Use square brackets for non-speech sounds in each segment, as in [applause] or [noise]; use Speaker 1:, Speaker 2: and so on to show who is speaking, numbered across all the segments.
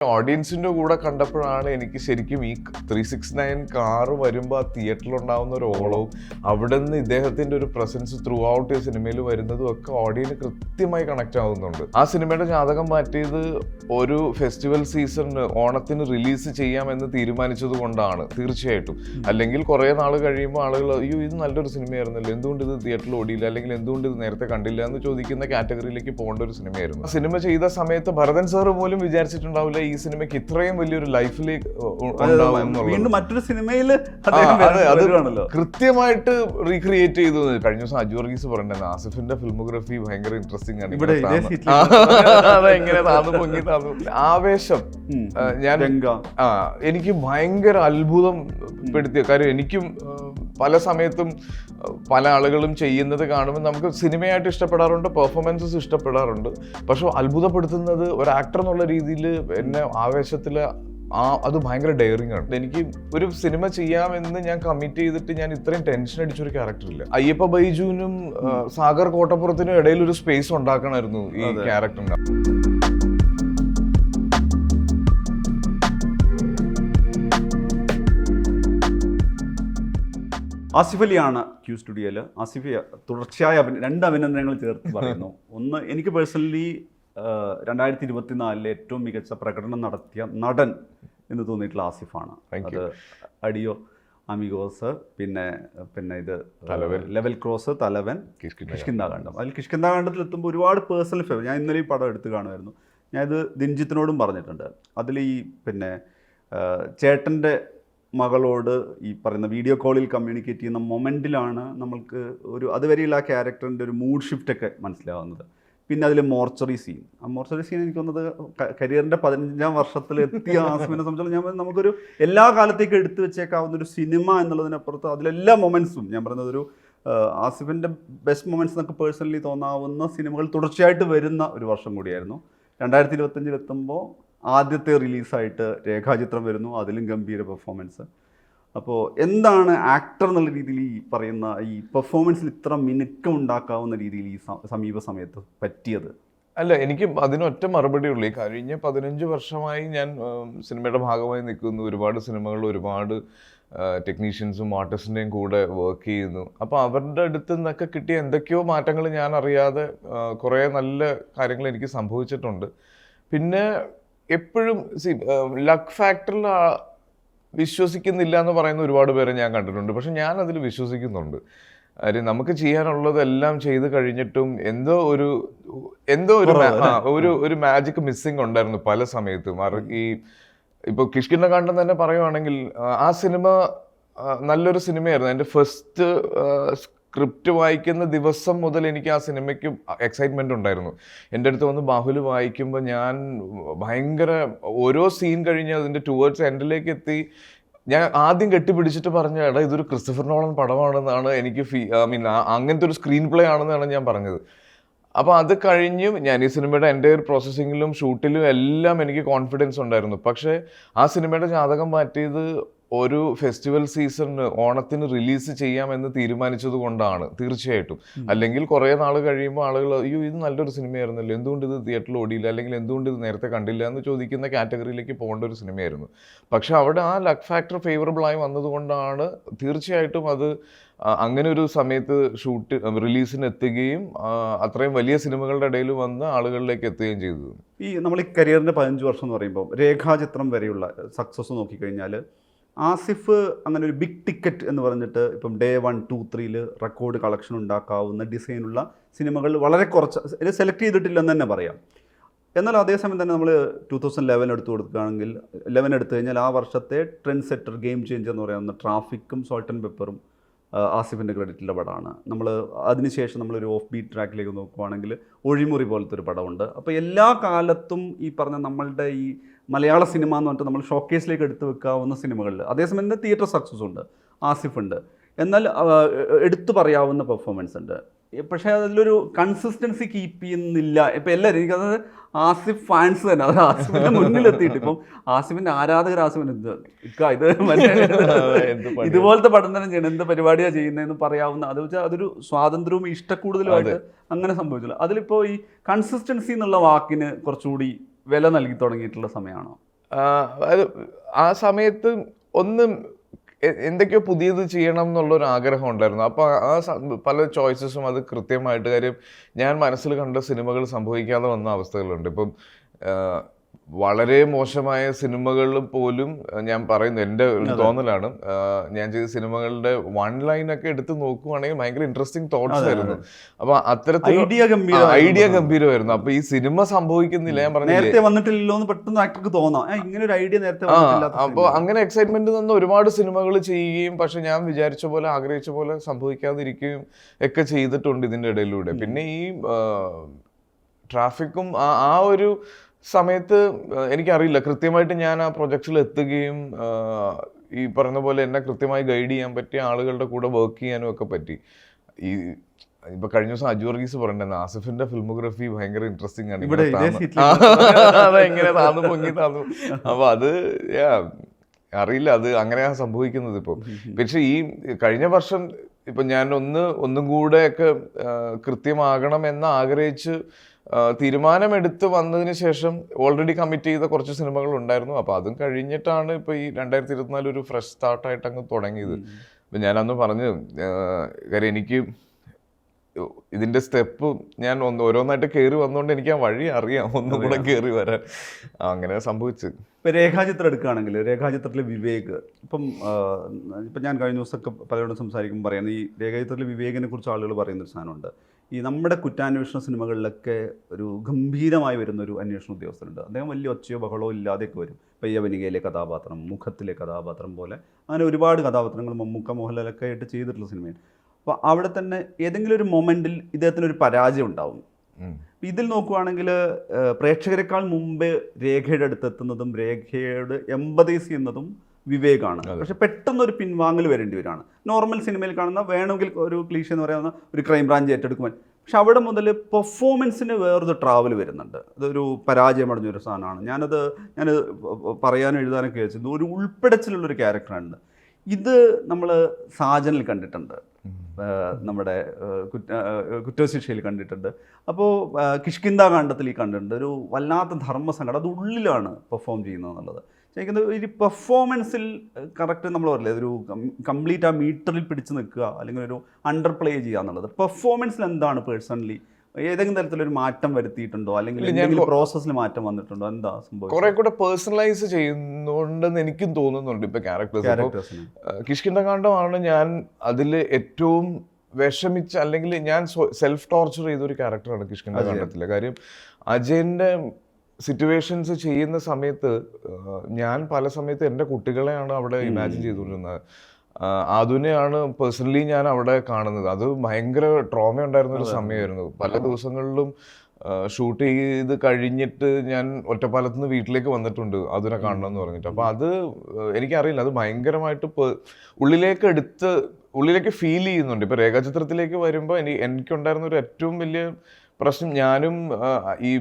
Speaker 1: ഓഡിയൻസിന്റെ കൂടെ കണ്ടപ്പോഴാണ് എനിക്ക് ശരിക്കും ഈ ത്രീ സിക്സ് നയൻ കാറ് വരുമ്പോൾ ആ തിയേറ്ററിൽ ഉണ്ടാകുന്ന ഒരു ഓളവും അവിടെ നിന്ന് ഇദ്ദേഹത്തിന്റെ ഒരു പ്രസൻസ് ത്രൂ ഔട്ട് സിനിമയിൽ വരുന്നതും ഒക്കെ ഓഡിയൻസ് കൃത്യമായി കണക്ട് ആവുന്നുണ്ട്. ആ സിനിമയുടെ ജാതകം മാറ്റിയത് ഒരു ഫെസ്റ്റിവൽ സീസണിന് ഓണത്തിന് റിലീസ് ചെയ്യാമെന്ന് തീരുമാനിച്ചത് കൊണ്ടാണ് തീർച്ചയായിട്ടും. അല്ലെങ്കിൽ കുറേ നാൾ കഴിയുമ്പോൾ ആളുകൾ അയ്യോ ഇത് നല്ലൊരു സിനിമയായിരുന്നല്ലോ എന്തുകൊണ്ട് ഇത് തിയേറ്ററിൽ ഓടിയില്ല? അല്ലെങ്കിൽ എന്തുകൊണ്ട് ഇത് നേരത്തെ കണ്ടില്ല? എന്ന് ചോദിക്കുന്ന കാറ്റഗറിയിലേക്ക് പോകേണ്ട ഒരു സിനിമയായിരുന്നു. സിനിമ ചെയ്ത സമയത്ത് ഭരതൻ സാറ് പോലും വിചാരിച്ചിട്ടുണ്ടാവില്ല ഈ സിനിമയ്ക്ക് ഇത്രയും വലിയൊരു ലൈഫിലേക്ക്.
Speaker 2: വീണ്ടും മറ്റൊരു സിനിമയിൽ
Speaker 1: അത് കൃത്യമായിട്ട് റീക്രിയേറ്റ് ചെയ്തു. കഴിഞ്ഞ ദിവസം അജു വർഗീസ് പറഞ്ഞിട്ടുണ്ടായിരുന്നു ആസിഫിന്റെ ഫിലിമോഗ്രഫി ഭയങ്കര ഇൻട്രസ്റ്റിംഗ് ആണ്
Speaker 2: ഇവിടെ [laughs]
Speaker 1: താന്ന്- പൊങ്ങി താന്നു. ആവേശം. ഞാൻ ആ എനിക്ക് ഭയങ്കര അത്ഭുതം പെടുത്തിയ കാര്യം എനിക്കും പല സമയത്തും പല ആളുകളും ചെയ്യുന്നത് കാണുമ്പോൾ നമുക്ക് സിനിമയായിട്ട് ഇഷ്ടപ്പെടാറുണ്ട് പെർഫോമൻസസ് ഇഷ്ടപ്പെടാറുണ്ട്. പക്ഷെ അത്ഭുതപ്പെടുത്തുന്നത് ഒരു ആക്ടർ എന്നുള്ള രീതിയിൽ എന്നെ ആവേശത്തിൽ ആ അത് ഭയങ്കര ഡെയറിങ് ആണ്. എനിക്ക് ഒരു സിനിമ ചെയ്യാമെന്ന് ഞാൻ കമ്മിറ്റ് ചെയ്തിട്ട് ഞാൻ ഇത്രയും ടെൻഷൻ അടിച്ചൊരു ക്യാരക്ടർ ഇല്ല. അയ്യപ്പ ബൈജുവിനും സാഗർ കോട്ടപ്പുറത്തിനും ഇടയിൽ ഒരു സ്പേസ് ഉണ്ടാക്കണമായിരുന്നു ഈ
Speaker 2: ക്യാരക്ടറിന്റെ
Speaker 1: ക്യാരക്ടറിന്
Speaker 2: ആസിഫ് അലിയാണ് ക്യൂ സ്റ്റുഡിയോയിൽ ആസിഫ് തുടർച്ചയായ അഭിന രണ്ട് അഭിനന്ദനങ്ങൾ ചേർത്ത് പറയുന്നു. [laughs] ഒന്ന് എനിക്ക് പേഴ്സണലി രണ്ടായിരത്തി ഇരുപത്തിനാലിലെ ഏറ്റവും മികച്ച പ്രകടനം നടത്തിയ നടൻ എന്ന് തോന്നിയിട്ടുള്ള ആസിഫാണ്. അത് അടിയോ അമിഗോസ് പിന്നെ പിന്നെ ഇത് ലെവൽ ക്രോസ് തലവൻ കിഷ്കിന്താകാന്ഡം അതിൽ കിഷ്കിന്താകാന്ഡത്തിൽ എത്തുമ്പോൾ ഒരുപാട് പേഴ്സണൽ ഫേവർ ഞാൻ ഇന്നലെ ഈ പടം എടുത്ത് കാണുമായിരുന്നു. ഞാൻ ഇത് ദിൻജിത്തിനോടും പറഞ്ഞിട്ടുണ്ട്. അതിൽ ഈ പിന്നെ ചേട്ടന്റെ മകളോട് ഈ പറയുന്ന വീഡിയോ കോളിൽ കമ്മ്യൂണിക്കേറ്റ് ചെയ്യുന്ന മൊമെന്റിലാണ് നമ്മൾക്ക് ഒരു അതുവരെയുള്ള ആ ക്യാരക്ടറിന്റെ ഒരു മൂഡ് ഷിഫ്റ്റൊക്കെ മനസ്സിലാവുന്നത്. പിന്നെ അതിൽ മോർച്ചറി സീൻ ആ മോർച്ചറി സീൻ എനിക്ക് തോന്നുന്നത് കരിയറിന്റെ പതിനഞ്ചാം വർഷത്തിൽ എത്തിയ [laughs] ആസ്മിനെ സംബന്ധിച്ചിടത്തോളം ഞാൻ നമുക്കൊരു എല്ലാ കാലത്തേക്കും എടുത്തു വെച്ചേക്കാവുന്ന ഒരു സിനിമ എന്നുള്ളതിനപ്പുറത്ത് അതിലെല്ലാ മൊമെൻസും ഞാൻ പറയുന്നത് ഒരു ആസിഫിന്റെ ബെസ്റ്റ് മൊമെന്റ്സ് എന്നൊക്കെ പേഴ്സണലി തോന്നാവുന്ന സിനിമകൾ തുടർച്ചയായിട്ട് വരുന്ന ഒരു വർഷം കൂടിയായിരുന്നു. രണ്ടായിരത്തി ഇരുപത്തഞ്ചിൽ എത്തുമ്പോൾ ആദ്യത്തെ റിലീസായിട്ട് രേഖാചിത്രം വരുന്നു. അതിലും ഗംഭീര പെർഫോമൻസ് അപ്പോൾ എന്താണ് ആക്ടർ എന്നുള്ള രീതിയിൽ ഈ പറയുന്ന ഈ പെർഫോമൻസിൽ ഇത്ര മിനുക്കം ഉണ്ടാക്കാവുന്ന രീതിയിൽ ഈ സമീപ സമയത്ത് പറ്റിയത്?
Speaker 1: അല്ല എനിക്ക് അതിനൊറ്റ മറുപടി ഉള്ളൂ. ഈ കഴിഞ്ഞ പതിനഞ്ച് വർഷമായി ഞാൻ സിനിമയുടെ ഭാഗമായി നിൽക്കുന്നു. ഒരുപാട് സിനിമകളിൽ ഒരുപാട് ടെക്നീഷ്യൻസും ആർട്ടിസ്റ്റിന്റെയും കൂടെ വർക്ക് ചെയ്യുന്നു. അപ്പോൾ അവരുടെ അടുത്ത് നിന്നൊക്കെ കിട്ടിയ എന്തൊക്കെയോ മാറ്റങ്ങൾ ഞാൻ അറിയാതെ കുറേ നല്ല കാര്യങ്ങൾ എനിക്ക് സംഭവിച്ചിട്ടുണ്ട്. പിന്നെ എപ്പോഴും സി ലക്ക് ഫാക്ടറിൽ വിശ്വസിക്കുന്നില്ല എന്ന് പറയുന്ന ഒരുപാട് പേരെ ഞാൻ കണ്ടിട്ടുണ്ട്. പക്ഷെ ഞാൻ അതിൽ വിശ്വസിക്കുന്നുണ്ട്. കാര്യം നമുക്ക് ചെയ്യാനുള്ളതെല്ലാം ചെയ്ത് കഴിഞ്ഞിട്ടും എന്തോ ഒരു എന്തോ ഒരു ഒരു ഒരു മാജിക് മിസ്സിങ് ഉണ്ടായിരുന്നു പല സമയത്തും. ഈ ഇപ്പോൾ കിഷ്കിന്ന കാണ്ടം തന്നെ പറയുവാണെങ്കിൽ ആ, ആ സിനിമ നല്ലൊരു സിനിമയായിരുന്നു. എന്റെ ഫസ്റ്റ് സ്ക്രിപ്റ്റ് വായിക്കുന്ന ദിവസം മുതൽ എനിക്ക് ആ സിനിമയ്ക്ക് എക്സൈറ്റ്മെന്റ് ഉണ്ടായിരുന്നു. എന്റെ അടുത്ത് വന്ന് ബാഹുൽ വായിക്കുമ്പോൾ ഞാൻ ഭയങ്കര ഓരോ സീൻ കഴിഞ്ഞ് അതിന്റെ ടുവേർഡ്സ് എൻഡിലേക്ക് എത്തി. ഞാൻ ആദ്യം കെട്ടിപ്പിടിച്ചിട്ട് പറഞ്ഞ എടാ ഇതൊരു ക്രിസ്റ്റഫർ നോളൻ പടമാണെന്നാണ് എനിക്ക് ഫീ ഐ മീൻ അങ്ങനത്തെ ഒരു സ്ക്രീൻ പ്ലേ ആണെന്നാണ് ഞാൻ പറഞ്ഞത്. അപ്പോൾ അത് കഴിഞ്ഞും ഞാൻ ഈ സിനിമയുടെ എന്റെ ഒരു പ്രോസസ്സിങ്ങിലും ഷൂട്ടിലും എല്ലാം എനിക്ക് കോൺഫിഡൻസ് ഉണ്ടായിരുന്നു. പക്ഷേ ആ സിനിമയുടെ ജാതകം മാറ്റിയത് ഒരു ഫെസ്റ്റിവൽ സീസണിന് ഓണത്തിന് റിലീസ് ചെയ്യാമെന്ന് തീരുമാനിച്ചത് കൊണ്ടാണ് തീർച്ചയായിട്ടും. അല്ലെങ്കിൽ കുറേ നാൾ കഴിയുമ്പോൾ ആളുകൾ അയ്യോ ഇത് നല്ലൊരു സിനിമയായിരുന്നല്ലോ എന്തുകൊണ്ട് ഇത് തിയേറ്ററിൽ ഓടിയില്ല? അല്ലെങ്കിൽ എന്തുകൊണ്ട് ഇത് നേരത്തെ കണ്ടില്ല? എന്ന് ചോദിക്കുന്ന കാറ്റഗറിയിലേക്ക് പോകേണ്ട ഒരു സിനിമയായിരുന്നു. പക്ഷെ അവിടെ ആ ലക്ക് ഫാക്ടർ ഫേവറബിൾ ആയി വന്നതുകൊണ്ടാണ് തീർച്ചയായിട്ടും അത് അങ്ങനെ ഒരു സമയത്ത് ഷൂട്ട് റിലീസിന് എത്തുകയും അത്രയും വലിയ സിനിമകളുടെ ഇടയിൽ വന്ന് ആളുകളിലേക്ക് എത്തുകയും ചെയ്തത്.
Speaker 2: ഈ നമ്മൾ ഈ കരിയറിന്റെ പതിനഞ്ച് വർഷം എന്ന് പറയുമ്പോൾ രേഖാചിത്രം വരെയുള്ള സക്സസ് നോക്കിക്കഴിഞ്ഞാൽ ആസിഫ് അങ്ങനെ ഒരു ബിഗ് ടിക്കറ്റ് എന്ന് പറഞ്ഞിട്ട് ഇപ്പം ഡേ വൺ ടു ത്രീയിൽ റെക്കോർഡ് കളക്ഷൻ ഉണ്ടാക്കാവുന്ന ഡിസൈനുള്ള സിനിമകൾ വളരെ കുറച്ച് സെലക്ട് ചെയ്തിട്ടില്ലെന്ന് തന്നെ പറയാം. എന്നാൽ അതേസമയം തന്നെ നമ്മൾ ടൂ തൗസൻഡ് ലെവൻ എടുത്തു കൊടുക്കുകയാണെങ്കിൽ ലെവൻ എടുത്തു കഴിഞ്ഞാൽ ആ വർഷത്തെ ട്രെൻഡ് സെറ്റർ ഗെയിം ചേഞ്ചർ എന്ന് പറയുന്ന ട്രാഫിക്കും സോൾട്ട് ആൻഡ് പെപ്പറും ആസിഫിന്റെ ക്രെഡിറ്റിലെ പടമാണ്. നമ്മൾ അതിനുശേഷം നമ്മളൊരു ഓഫ് ബീറ്റ് ട്രാക്കിലേക്ക് നോക്കുവാണെങ്കിൽ ഒഴിമുറി പോലത്തെ ഒരു പടമുണ്ട്. അപ്പോൾ എല്ലാ കാലത്തും ഈ പറഞ്ഞ നമ്മളുടെ ഈ മലയാള സിനിമ എന്ന് പറഞ്ഞിട്ട് നമ്മൾ ഷോക്കേസിലേക്ക് എടുത്തു വെക്കാവുന്ന സിനിമകളിൽ. അതേസമയം തന്നെ തിയേറ്റർ സക്സസ് ഉണ്ട്. ആസിഫ് ഉണ്ട്. എന്നാൽ എടുത്തു പറയാവുന്ന പെർഫോമൻസ് ഉണ്ട്. പക്ഷേ അതിലൊരു കൺസിസ്റ്റൻസി കീപ്പ് ചെയ്യുന്നില്ല. ഇപ്പം എല്ലാവരും എനിക്ക് അതായത് ആസിഫ് ഫാൻസ് തന്നെ. അത് ആസിഫിന്റെ മുന്നിലെത്തിയിട്ട് ഇപ്പം ആസിഫിന്റെ ആരാധകർ ആസിഫിന് ഇത് ഇത്? [laughs] ഇതുപോലത്തെ പഠനം തന്നെ ചെയ്യണം. എന്ത് പരിപാടിയാണ് ചെയ്യുന്നതെന്ന് പറയാവുന്ന അത് വെച്ചാൽ അതൊരു സ്വാതന്ത്ര്യവും ഇഷ്ടക്കൂടുതലുമായിട്ട് അങ്ങനെ സംഭവിച്ചില്ല. അതിലിപ്പോൾ ഈ കൺസിസ്റ്റൻസി എന്നുള്ള വാക്കിന് കുറച്ചുകൂടി വില നൽകി തുടങ്ങിയിട്ടുള്ള സമയമാണോ?
Speaker 1: ആ, അത് ആ സമയത്ത് ഒന്നും എന്തൊക്കെയോ പുതിയത് ചെയ്യണം എന്നുള്ളൊരു ആഗ്രഹം ഉണ്ടായിരുന്നു. അപ്പോൾ ആ പല ചോയ്സസും അത് കൃത്യമായിട്ട് കാര്യം ഞാൻ മനസ്സിൽ കണ്ട സിനിമകൾ സംഭവിക്കാതെ വന്ന അവസ്ഥകളുണ്ട്. ഇപ്പം വളരെ മോശമായ സിനിമകളിൽ പോലും ഞാൻ പറയുന്നു എന്റെ ഒരു തോന്നലാണ്. ഞാൻ ചെയ്ത സിനിമകളുടെ വൺ ലൈൻ ഒക്കെ എടുത്ത് നോക്കുവാണെങ്കിൽ ഭയങ്കര ഇൻട്രസ്റ്റിംഗ് തോട്ട്സ് ആയിരുന്നു. അപ്പൊ അത്തരത്തിൽ
Speaker 2: ഐഡിയ ഗംഭീര
Speaker 1: ഐഡിയ ഗംഭീരമായിരുന്നു. അപ്പൊ ഈ സിനിമ സംഭവിക്കുന്നില്ല ഞാൻ പറഞ്ഞു
Speaker 2: നേരത്തെ വന്നിട്ടില്ലല്ലോ എന്ന് പെട്ടെന്ന് ആക്ടർക്ക് തോന്നാം. "ഏ, ഇങ്ങനെ ഒരു ഐഡിയ നേരത്തെ
Speaker 1: അപ്പോൾ അങ്ങനെ എക്സൈറ്റ്മെന്റ് നിന്ന് ഒരുപാട് സിനിമകൾ ചെയ്യുകയും പക്ഷെ ഞാൻ വിചാരിച്ച പോലെ ആഗ്രഹിച്ച പോലെ സംഭവിക്കാതിരിക്കുകയും ഒക്കെ ചെയ്തിട്ടുണ്ട് ഇതിന്റെ ഇടയിലൂടെ. പിന്നെ ഈ ട്രാഫിക്കും ആ ഒരു സമയത്ത് എനിക്കറിയില്ല. കൃത്യമായിട്ട് ഞാൻ ആ പ്രൊജക്ട്സിൽ എത്തുകയും ഈ പറയുന്ന പോലെ എന്നെ കൃത്യമായി ഗൈഡ് ചെയ്യാൻ പറ്റിയ ആളുകളുടെ കൂടെ വർക്ക് ചെയ്യാനും ഒക്കെ പറ്റി. ഈ ഇപ്പൊ കഴിഞ്ഞ ദിവസം അജു വർഗീസ് പറഞ്ഞിട്ടുണ്ട് ആസിഫിന്റെ ഫിലിമോഗ്രഫി ഭയങ്കര ഇൻട്രസ്റ്റിംഗ് ആണ്.
Speaker 2: എങ്ങനെ [laughs]
Speaker 1: താന്ന്- പൊങ്ങി താന്നു. അപ്പൊ അത് അറിയില്ല. അത് അങ്ങനെയാണ് സംഭവിക്കുന്നത് ഇപ്പൊ. പക്ഷെ ഈ കഴിഞ്ഞ വർഷം ഇപ്പൊ ഞാൻ ഒന്ന് ഒന്നും കൂടെ ഒക്കെ കൃത്യമാകണം എന്ന് ആഗ്രഹിച്ച് തീരുമാനമെടുത്ത് വന്നതിന് ശേഷം ഓൾറെഡി കമ്മിറ്റ് ചെയ്ത കുറച്ച് സിനിമകൾ ഉണ്ടായിരുന്നു. അപ്പൊ അതും കഴിഞ്ഞിട്ടാണ് ഇപ്പൊ ഈ രണ്ടായിരത്തി ഇരുപത്തിനാല് ഒരു ഫ്രഷ് സ്റ്റാർട്ടായിട്ട് അങ്ങ് തുടങ്ങിയത്. അപ്പൊ ഞാനന്ന് പറഞ്ഞു കാര്യം എനിക്ക് ഇതിന്റെ സ്റ്റെപ്പ് ഞാൻ ഒന്ന് ഓരോന്നായിട്ട് കയറി വന്നുകൊണ്ട് എനിക്ക് ആ വഴി അറിയാം ഒന്നും കൂടെ കയറി വരാൻ. അങ്ങനെ സംഭവിച്ചു.
Speaker 2: ഇപ്പൊ രേഖാചിത്രം എടുക്കുകയാണെങ്കിൽ രേഖാചിത്രത്തിലെ വിവേക് ഇപ്പം ഇപ്പം ഞാൻ കഴിഞ്ഞ ദിവസമൊക്കെ പലരോടും സംസാരിക്കുമ്പോൾ പറയുന്നത് ഈ രേഖാചിത്രത്തിലെ വിവേകിനെ കുറിച്ച് ആളുകൾ പറയുന്ന ഒരു സാധനമുണ്ട്. ഈ നമ്മുടെ കുറ്റാന്വേഷണ സിനിമകളിലൊക്കെ ഒരു ഗംഭീരമായി വരുന്ന ഒരു അന്വേഷണ ഉദ്യോഗസ്ഥനുണ്ട് അദ്ദേഹം വലിയ ഒച്ചയോ ബഹളോ ഇല്ലാതെയൊക്കെ വരും. പയ്യവനികയിലെ കഥാപാത്രം മുഖത്തിലെ കഥാപാത്രം പോലെ. അങ്ങനെ ഒരുപാട് കഥാപാത്രങ്ങൾ മമ്മൂക്ക മോഹൻലാലൊക്കെ ആയിട്ട് ചെയ്തിട്ടുള്ള സിനിമയാണ്. അപ്പോൾ അവിടെ തന്നെ ഏതെങ്കിലും ഒരു മൊമെന്റിൽ ഇദ്ദേഹത്തിന് ഒരു പരാജയം ഉണ്ടാവും. ഇതിൽ നോക്കുവാണെങ്കിൽ പ്രേക്ഷകരെക്കാൾ മുമ്പ് രേഖയുടെ അടുത്തെത്തുന്നതും രേഖയോട് എമ്പതൈസ് ചെയ്യുന്നതും വിവേകാണ്. പക്ഷെ പെട്ടെന്ന് ഒരു പിൻവാങ്ങൽ വരേണ്ടി വരികയാണ് നോർമൽ സിനിമയിൽ കാണുന്ന വേണമെങ്കിൽ ഒരു ക്ലീഷ് എന്ന് പറയുന്ന ഒരു ക്രൈം ബ്രാഞ്ച് ഏറ്റെടുക്കുവാൻ. പക്ഷെ അവിടെ മുതൽ പെർഫോമൻസിന് വേറൊരു ട്രാവൽ വരുന്നുണ്ട്. അതൊരു പരാജയമടഞ്ഞൊരു സാധനമാണ്. ഞാനത് ഞാൻ പറയാനും എഴുതാനൊക്കെ വെച്ചത് ഒരു ഉൾപ്പെടച്ചിലുള്ളൊരു ക്യാരക്ടറാണ് ഇത് നമ്മൾ സാജനിൽ കണ്ടിട്ടുണ്ട്. നമ്മുടെ കുറ്റ കുറ്റശിക്ഷയിൽ കണ്ടിട്ടുണ്ട്. അപ്പോൾ കിഷ്കിന്ത കാണ്ഡത്തിൽ ഈ കണ്ടിട്ടുണ്ട്. ഒരു വല്ലാത്ത ധർമ്മസങ്കടം. അത് ഉള്ളിലാണ് പെർഫോം ചെയ്യുന്നത് എന്നുള്ളത്. ശരിക്കും ഒരു പെർഫോമൻസിൽ കറക്റ്റ് നമ്മൾ പറയില്ലേ? ഒരു കംപ്ലീറ്റ് ആ മീറ്ററിൽ പിടിച്ച് നിൽക്കുക അല്ലെങ്കിൽ ഒരു അണ്ടർ പ്ലേ ചെയ്യുക എന്നുള്ളത്. പെർഫോമൻസിൽ എന്താണ് പേഴ്സണലി ഏതെങ്കിലും തരത്തിലൊരു മാറ്റം വരുത്തിയിട്ടുണ്ടോ? അല്ലെങ്കിൽ പ്രോസസ്സിൽ മാറ്റം വന്നിട്ടുണ്ടോ? എന്താ സംഭവം
Speaker 1: കുറെ കൂടെ പേഴ്സണലൈസ് ചെയ്യുന്നുണ്ടെന്ന് എനിക്കും തോന്നുന്നുണ്ട് ഇപ്പൊ ക്യാരക്ടേഴ്സ് കിഷ്കിണ്ടകാണ്ഡമാണ് ഞാൻ അതിൽ ഏറ്റവും വിഷമിച്ച് അല്ലെങ്കിൽ ഞാൻ സെൽഫ് ടോർച്ചർ ചെയ്ത ഒരു ക്യാരക്ടറാണ് കിഷ്കിണ്ടകാണ്ഡത്തിലെ കാര്യം അജയന്റെ സിറ്റുവേഷൻസ് ചെയ്യുന്ന സമയത്ത് ഞാൻ പല സമയത്ത് എന്റെ കുട്ടികളെയാണ് അവിടെ ഇമാജിൻ ചെയ്തുകൊണ്ടിരുന്നത്. അതിനെയാണ് പേഴ്സണലി ഞാൻ അവിടെ കാണുന്നത്. അത് ഭയങ്കര ട്രോമ ഉണ്ടായിരുന്ന ഒരു സമയമായിരുന്നു. പല ദിവസങ്ങളിലും ഷൂട്ട് ചെയ്ത് കഴിഞ്ഞിട്ട് ഞാൻ ഒറ്റപ്പാലത്ത് നിന്ന് വീട്ടിലേക്ക് വന്നിട്ടുണ്ട് അതിനെ കാണണം എന്ന് പറഞ്ഞിട്ട്. അപ്പോൾ അത് എനിക്കറിയില്ല. അത് ഭയങ്കരമായിട്ട് ഉള്ളിലേക്ക് എടുത്ത് ഉള്ളിലേക്ക് ഫീൽ ചെയ്യുന്നുണ്ട്. ഇപ്പോൾ രേഖാചിത്രത്തിലേക്ക് വരുമ്പോൾ എനിക്ക് എനിക്കുണ്ടായിരുന്ന ഒരു ഏറ്റവും വലിയ പ്രശ്നം ഞാനും ഈ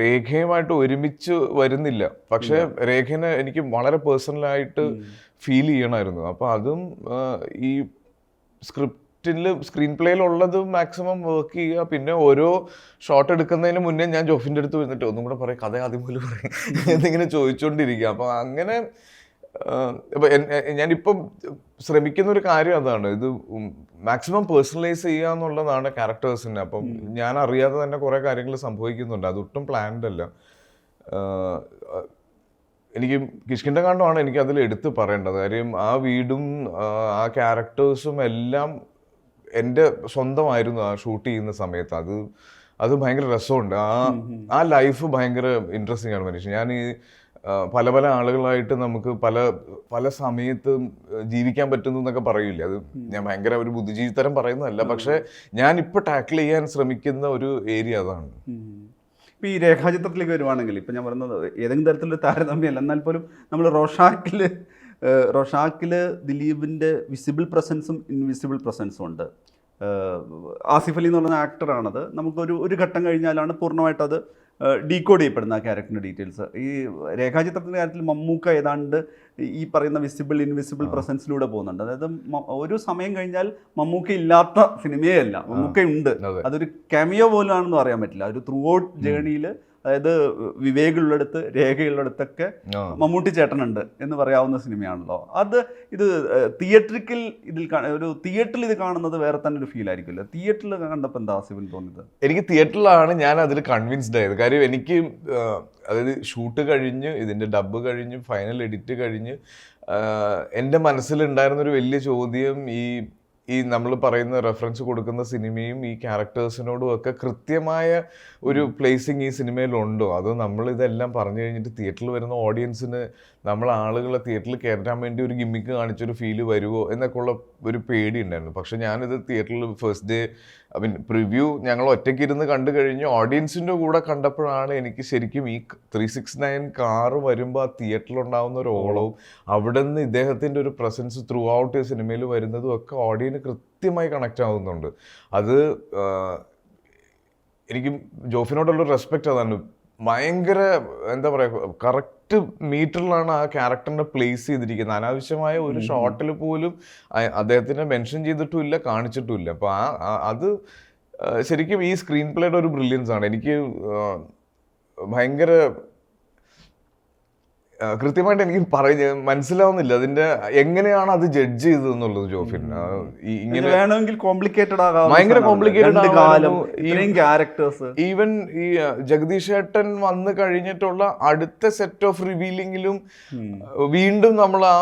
Speaker 1: രേഖയുമായിട്ട് ഒരുമിച്ച് വരുന്നില്ല. പക്ഷെ രേഖനെ എനിക്ക് വളരെ പേഴ്സണലായിട്ട് ഫീൽ ചെയ്യണമായിരുന്നു. അപ്പോൾ അതും ഈ സ്ക്രിപ്റ്റിൽ സ്ക്രീൻ പ്ലേയിലുള്ളത് മാക്സിമം വർക്ക് ചെയ്യുക. പിന്നെ ഓരോ ഷോട്ട് എടുക്കുന്നതിന് മുന്നേ ഞാൻ ജോഫിന്റെ അടുത്ത് വന്നിട്ട് ഒന്നും കൂടെ പറയും കഥ ആദ്യം പോലും പറയും. [laughs] എന്നിങ്ങനെ ചോദിച്ചുകൊണ്ടിരിക്കുക അപ്പോൾ അങ്ങനെ ഞാനിപ്പം ശ്രമിക്കുന്ന ഒരു കാര്യം അതാണ്. ഇത് മാക്സിമം പേഴ്സണലൈസ് ചെയ്യുക എന്നുള്ളതാണ് ക്യാരക്ടേഴ്സിന് അപ്പം ഞാൻ അറിയാതെ തന്നെ കുറേ കാര്യങ്ങൾ സംഭവിക്കുന്നുണ്ട്. അതൊട്ടും പ്ലാൻഡ് അല്ല. എനിക്ക് കിഷ്കിന്റെ കാണ്ടമാണ് എനിക്ക് അതിൽ എടുത്ത് പറയേണ്ടത്. കാര്യം ആ വീടും ആ ക്യാരക്ടേഴ്സും എല്ലാം എന്റെ സ്വന്തമായിരുന്നു ആ ഷൂട്ട് ചെയ്യുന്ന സമയത്ത്. അത് അത് ഭയങ്കര രസമുണ്ട്. ആ ആ ലൈഫ് ഭയങ്കര ഇൻട്രസ്റ്റിംഗ് ആണ് മനുഷ്യൻ ഞാൻ ഈ പല പല ആളുകളായിട്ട് നമുക്ക് പല പല സമയത്തും ജീവിക്കാൻ പറ്റുന്നു എന്നൊക്കെ പറയില്ല? അത് ഞാൻ ഭയങ്കര ഒരു ബുദ്ധിജീവിത്തരം പറയുന്നതല്ല. പക്ഷേ ഞാൻ ഇപ്പൊ ടാക്കിൾ ചെയ്യാൻ ശ്രമിക്കുന്ന ഒരു ഏരിയ അതാണ്.
Speaker 2: ഇപ്പം ഈ രേഖാചിത്രത്തിലേക്ക് വരുവാണെങ്കിൽ ഇപ്പം ഞാൻ പറയുന്നത് ഏതെങ്കിലും തരത്തിലുള്ള താരതമ്യമല്ല എന്നാൽ പോലും നമ്മൾ റോഷാക്കിൽ റോഷാക്കിൽ ദിലീപിന്റെ വിസിബിൾ പ്രസൻസും ഇൻവിസിബിൾ പ്രസൻസും ഉണ്ട്. ആസിഫ് അലി എന്ന് പറയുന്ന ആക്ടറാണത് നമുക്കൊരു ഒരു ഘട്ടം കഴിഞ്ഞാലാണ് പൂർണമായിട്ടത് ഡീകോഡ് ചെയ്യപ്പെടുന്ന ആ ക്യാരക്ടറിന്റെ ഡീറ്റെയിൽസ്. ഈ രേഖാചിത്രത്തിന്റെ കാര്യത്തിൽ മമ്മൂക്ക ഏതാണ്ട് ഈ പറയുന്ന വിസിബിൾ ഇൻവിസിബിൾ പ്രസൻസിലൂടെ പോകുന്നുണ്ട്. അതായത് ഒരു സമയം കഴിഞ്ഞാൽ മമ്മൂക്ക ഇല്ലാത്ത സിനിമയല്ല മമ്മൂക്ക ഉണ്ട്. അതൊരു കെമിയോ പോലാണെന്ന് പറയാൻ പറ്റില്ല. ഒരു ത്രൂ ഔട്ട് ജേണിയിൽ അതായത് വിവേകുള്ളിടത്ത് രേഖയുള്ളിടത്തൊക്കെ. മമ്മൂട്ടി ചേട്ടനുണ്ട് എന്ന് പറയാവുന്ന സിനിമയാണല്ലോ. അത് ഇത് തിയേറ്ററിക്കൽ ഇതിൽ ഒരു തിയേറ്ററിൽ ഇത് കാണുന്നത് വേറെ തന്നെ ഒരു ഫീൽ ആയിരിക്കുമല്ലോ? തിയേറ്ററിൽ കണ്ടപ്പോൾ എന്താ സിവിൻ തോന്നിയത്?
Speaker 1: എനിക്ക് തിയേറ്ററിലാണ് ഞാൻ അതിൽ കൺവിൻസ്ഡ് ആയത്. കാര്യം എനിക്ക് അതായത് ഷൂട്ട് കഴിഞ്ഞ് ഇതിന്റെ ഡബ്ബ് കഴിഞ്ഞ് ഫൈനൽ എഡിറ്റ് കഴിഞ്ഞ് എന്റെ മനസ്സിലുണ്ടായിരുന്നൊരു വലിയ ചോദ്യം ഈ ഈ നമ്മൾ പറയുന്ന റെഫറൻസ് കൊടുക്കുന്ന സിനിമയും ഈ ക്യാരക്ടേഴ്സിനോടും ഒക്കെ കൃത്യമായ ഒരു പ്ലേസിങ് ഈ സിനിമയിലുണ്ടോ അത് നമ്മൾ ഇതെല്ലാം പറഞ്ഞു കഴിഞ്ഞിട്ട് തിയേറ്ററിൽ വരുന്ന ഓഡിയൻസിന് നമ്മൾ ആളുകളെ തിയേറ്ററിൽ കയറ്റാൻ വേണ്ടി ഒരു ഗിമ്മിക്ക് കാണിച്ചൊരു ഫീൽ വരുമോ എന്നൊക്കെ ഉള്ള ഒരു പേടി ഉണ്ടായിരുന്നു. പക്ഷെ ഞാനിത് തിയേറ്ററിൽ ഫസ്റ്റ് ഡേ മീൻ പ്രിവ്യൂ ഞങ്ങൾ ഒറ്റയ്ക്ക് ഇരുന്ന് കണ്ടു കഴിഞ്ഞ്. ഓഡിയൻസിന്റെ കൂടെ കണ്ടപ്പോഴാണ് എനിക്ക് ശരിക്കും ഈ ത്രീ സിക്സ് നയൻ കാറ് വരുമ്പോൾ ആ തിയേറ്ററിൽ ഉണ്ടാകുന്ന ഒരു ഓളവും അവിടെ നിന്ന് ഇദ്ദേഹത്തിന്റെ ഒരു പ്രസൻസ് ത്രൂ ഔട്ട് സിനിമയിൽ വരുന്നതും ഒക്കെ ഓഡിയന് കൃത്യമായി കണക്റ്റ് ആവുന്നുണ്ട്. അത് എനിക്ക് ജോഫിനോടുള്ള റെസ്പെക്റ്റ് അതാണ്. ഭയങ്കര എന്താ പറയുക കറക്റ്റ് മീറ്ററിലാണ് ആ ക്യാരക്ടറിനെ പ്ലേസ് ചെയ്തിരിക്കുന്നത്. അനാവശ്യമായ ഒരു ഷോട്ടിൽ പോലും അദ്ദേഹത്തിനെ മെൻഷൻ ചെയ്തിട്ടുമില്ല കാണിച്ചിട്ടുമില്ല. അപ്പോൾ ആ അത് ശരിക്കും ഈ സ്ക്രീൻ പ്ലേയുടെ ഒരു ബ്രില്യൻസ് ആണ്. എനിക്ക് ഭയങ്കര കൃത്യമായിട്ട് എനിക്ക് പറഞ്ഞ മനസ്സിലാവുന്നില്ല. അതിന്റെ എങ്ങനെയാണ് അത് ജഡ്ജ് ചെയ്തത് എന്നുള്ളത് ജോഫിൻ ഇങ്ങനെ
Speaker 2: വേണമെങ്കിൽ കോംപ്ലിക്കേറ്റഡ് ആകാം
Speaker 1: ഭയങ്കര
Speaker 2: കോംപ്ലിക്കേറ്റഡ്. ക്യാരക്ടേഴ്സ്
Speaker 1: ഈവൻ ഈ ജഗദീഷ് ഏട്ടൻ വന്നു കഴിഞ്ഞിട്ടുള്ള അടുത്ത സെറ്റ് ഓഫ് റിവീലിംഗിലും വീണ്ടും നമ്മൾ ആ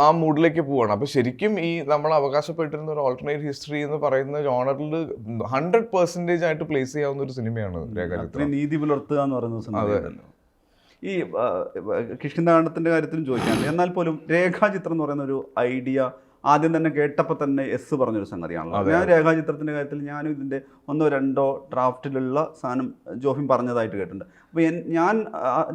Speaker 1: ആ- മൂഡിലേക്ക് പോവാണ്. അപ്പൊ ശരിക്കും ഈ നമ്മൾ അവകാശപ്പെട്ടിരുന്ന ഒരു ഓൾട്ടർനേറ്റ് ഹിസ്റ്ററി എന്ന് പറയുന്ന ജോണറിൽ ഹൺഡ്രഡ് പെർസെന്റേജ് ആയിട്ട് പ്ലേസ് ചെയ്യാവുന്ന ഒരു സിനിമയാണ് രേഖാചിത്രം.
Speaker 2: നീതി പുലർത്തുക എന്ന് പറയുന്ന ഈ കിഷ്കിന്ദാണ്ടത്തിന്റെ കാര്യത്തിലും ചോദിക്കാനുണ്ട് എന്നാൽ പോലും രേഖാചിത്രം എന്ന് പറയുന്ന ഒരു ഐഡിയ ആദ്യം തന്നെ കേട്ടപ്പോൾ തന്നെ എസ് പറഞ്ഞൊരു സംഗതിയാണല്ലോ. ഞാൻ രേഖാചിത്രത്തിന്റെ കാര്യത്തിൽ ഞാനും ഇതിന്റെ ഒന്നോ രണ്ടോ ഡ്രാഫ്റ്റിലുള്ള സാധനം ജോഫിൻ പറഞ്ഞതായിട്ട് കേട്ടിട്ടുണ്ട്. അപ്പോൾ ഞാൻ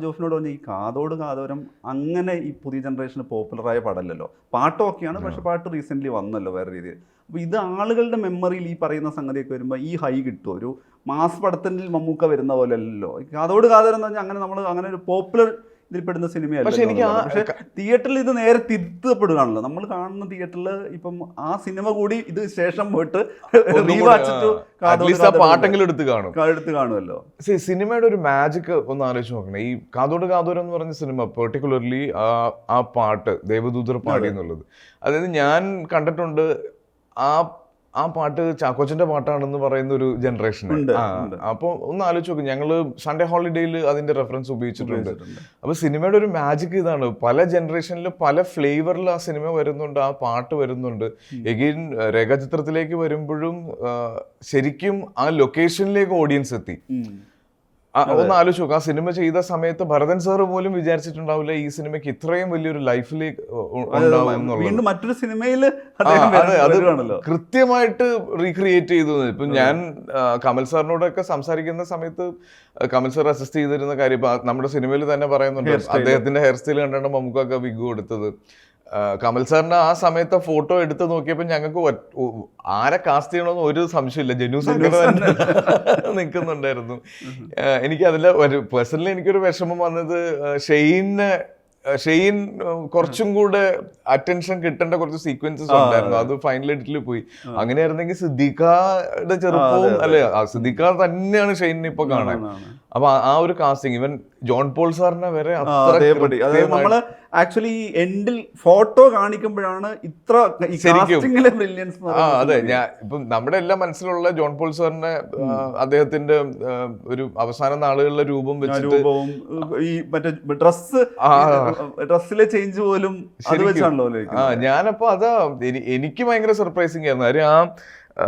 Speaker 2: ജോഫിനോട് പറഞ്ഞ ഈ കാതോട് കാതോരം അങ്ങനെ ഈ പുതിയ ജനറേഷന് പോപ്പുലറായ പടമല്ലല്ലോ പാട്ടൊക്കെയാണ് പക്ഷേ പക്ഷെ പാട്ട് റീസെന്റ്ലി വന്നല്ലോ വേറെ രീതിയിൽ. അപ്പോൾ ഇത് ആളുകളുടെ മെമ്മറിയിൽ ഈ പറയുന്ന സംഗതിയൊക്കെ വരുമ്പോൾ ഈ ഹൈ കിട്ടും. ഒരു മാസ് പടത്തിൽ മമ്മൂക്ക വരുന്ന പോലെ അല്ലല്ലോ കാതോട് കാതോരം എന്ന് പറഞ്ഞാൽ അങ്ങനെ നമ്മൾ അങ്ങനെ ഒരു പോപ്പുലർ ഇതിൽപ്പെടുന്ന സിനിമയല്ല
Speaker 1: പക്ഷെ എനിക്ക്
Speaker 2: പക്ഷെ തിയേറ്ററിൽ ഇത് നേരെ തിരുത്തപ്പെടുകയാണല്ലോ. നമ്മൾ കാണുന്ന തിയേറ്ററിൽ ഇപ്പം ആ സിനിമ കൂടി ഇത് ശേഷം പോയിട്ട്
Speaker 1: പാട്ടെങ്കിലും എടുത്ത് കാണും.
Speaker 2: എടുത്ത് കാണുമല്ലോ.
Speaker 1: See, സിനിമയുടെ ഒരു മാജിക് ഒന്ന് ആലോചിച്ച് നോക്കണേ. ഈ കാതോട് കാതോരം എന്ന് പറഞ്ഞ സിനിമ പെർട്ടിക്കുലർലി ആ പാട്ട് ദേവദൂതർ പാടി എന്നുള്ളത്. അതായത് ഞാൻ കണ്ടിട്ടുണ്ട് ആ ആ പാട്ട് ചാക്കോച്ചന്റെ പാട്ടാണെന്ന് പറയുന്ന ഒരു ജനറേഷൻ. അപ്പോൾ ഒന്ന് ആലോചിച്ച് നോക്കും ഞങ്ങൾ സൺഡേ ഹോളിഡേയിൽ അതിന്റെ റെഫറൻസ് ഉപയോഗിച്ചിട്ടുണ്ട്.
Speaker 2: അപ്പോൾ
Speaker 1: അപ്പൊ സിനിമയുടെ ഒരു മാജിക് ഇതാണ്. പല ജനറേഷനിൽ പല ഫ്ലേവറിൽ ആ സിനിമ വരുന്നുണ്ട് ആ പാട്ട് വരുന്നുണ്ട്. എഗെയിൻ രേഖാചിത്രത്തിലേക്ക് വരുമ്പോഴും ശരിക്കും ആ ലൊക്കേഷനിലേക്ക് ഓഡിയൻസ് എത്തി. ഒന്ന് ആലോചിച്ച് നോക്കാം. ആ സിനിമ ചെയ്ത സമയത്ത് ഭരതൻ സാറ് പോലും വിചാരിച്ചിട്ടുണ്ടാവില്ല ഈ സിനിമയ്ക്ക് ഇത്രയും വലിയൊരു ലൈഫിലേക്ക്
Speaker 2: വീണ്ടും മറ്റൊരു സിനിമയിൽ
Speaker 1: കൃത്യമായിട്ട് റീക്രിയേറ്റ് ചെയ്തു. ഇപ്പൊ ഞാൻ കമൽ സാറിനോടൊക്കെ സംസാരിക്കുന്ന സമയത്ത് കമൽ സാർ അസിസ്റ്റ് ചെയ്തിരുന്ന കാര്യം ഇപ്പൊ നമ്മുടെ സിനിമയിൽ തന്നെ പറയുന്നുണ്ട് അദ്ദേഹത്തിന്റെ ഹെയർ സ്റ്റൈൽ കണ്ടാണ് മമ്മൂക്കൊക്കെ വിഗ് കൊടുത്തത്. കമൽ സാറിന്റെ ആ സമയത്തെ ഫോട്ടോ എടുത്ത് നോക്കിയപ്പോൾ ഞങ്ങൾക്ക് ആരെ കാസ്റ്റ് ചെയ്യണമെന്ന് ഒരു സംശയമില്ല ജനു തന്നെ [laughs] നിൽക്കുന്നുണ്ടായിരുന്നു. എനിക്ക് അതിൽ ഒരു പേഴ്സണലി എനിക്കൊരു വിഷമം വന്നത് ഷെയ്നെ ഷെയ്ൻ കുറച്ചും കൂടെ അറ്റൻഷൻ കിട്ടേണ്ട കുറച്ച് സീക്വൻസസ് ഉണ്ടായിരുന്നു. അത്. ഫൈനൽ എഡിറ്റിൽ പോയി. അങ്ങനെയായിരുന്നെങ്കിൽ സിദ്ദിഖയുടെ ചെറുപ്പവും അല്ലെ സിദ്ദിഖ തന്നെയാണ് ഷെയ്നെ ഇപ്പൊ കാണാൻ. അപ്പൊ ആ- ഒരു കാസ്റ്റിംഗ് ഇവൻ ജോൺ പോൾ സാറിനെ വരെ അത്ര
Speaker 2: ആക്ച്വലി ഈ എൻഡിൽ ഫോട്ടോ കാണിക്കുമ്പോഴാണ് ഇത്ര. കാസ്റ്റിംഗിലെ ബ്രില്യൻസ്
Speaker 1: ആ അതെ ഞാൻ ഇപ്പം നമ്മുടെ എല്ലാ മനസ്സിലുള്ള ജോൺ പോൾ സാറിന്റെ അദ്ദേഹത്തിന്റെ ഒരു അവസാന നാളുകളിലെ രൂപം വെച്ചിട്ട്
Speaker 2: രൂപവും ഈ മറ്റേ ഡ്രസ് ഡ്രസ്സിലെ ചേഞ്ച് പോലും അത്. വെച്ചാണല്ലോ
Speaker 1: ആ. ഞാനപ്പോ അതാ എനി- എനിക്ക് ഭയങ്കര സർപ്രൈസിങ് ആയിരുന്നു. കാര്യം ആ ആ,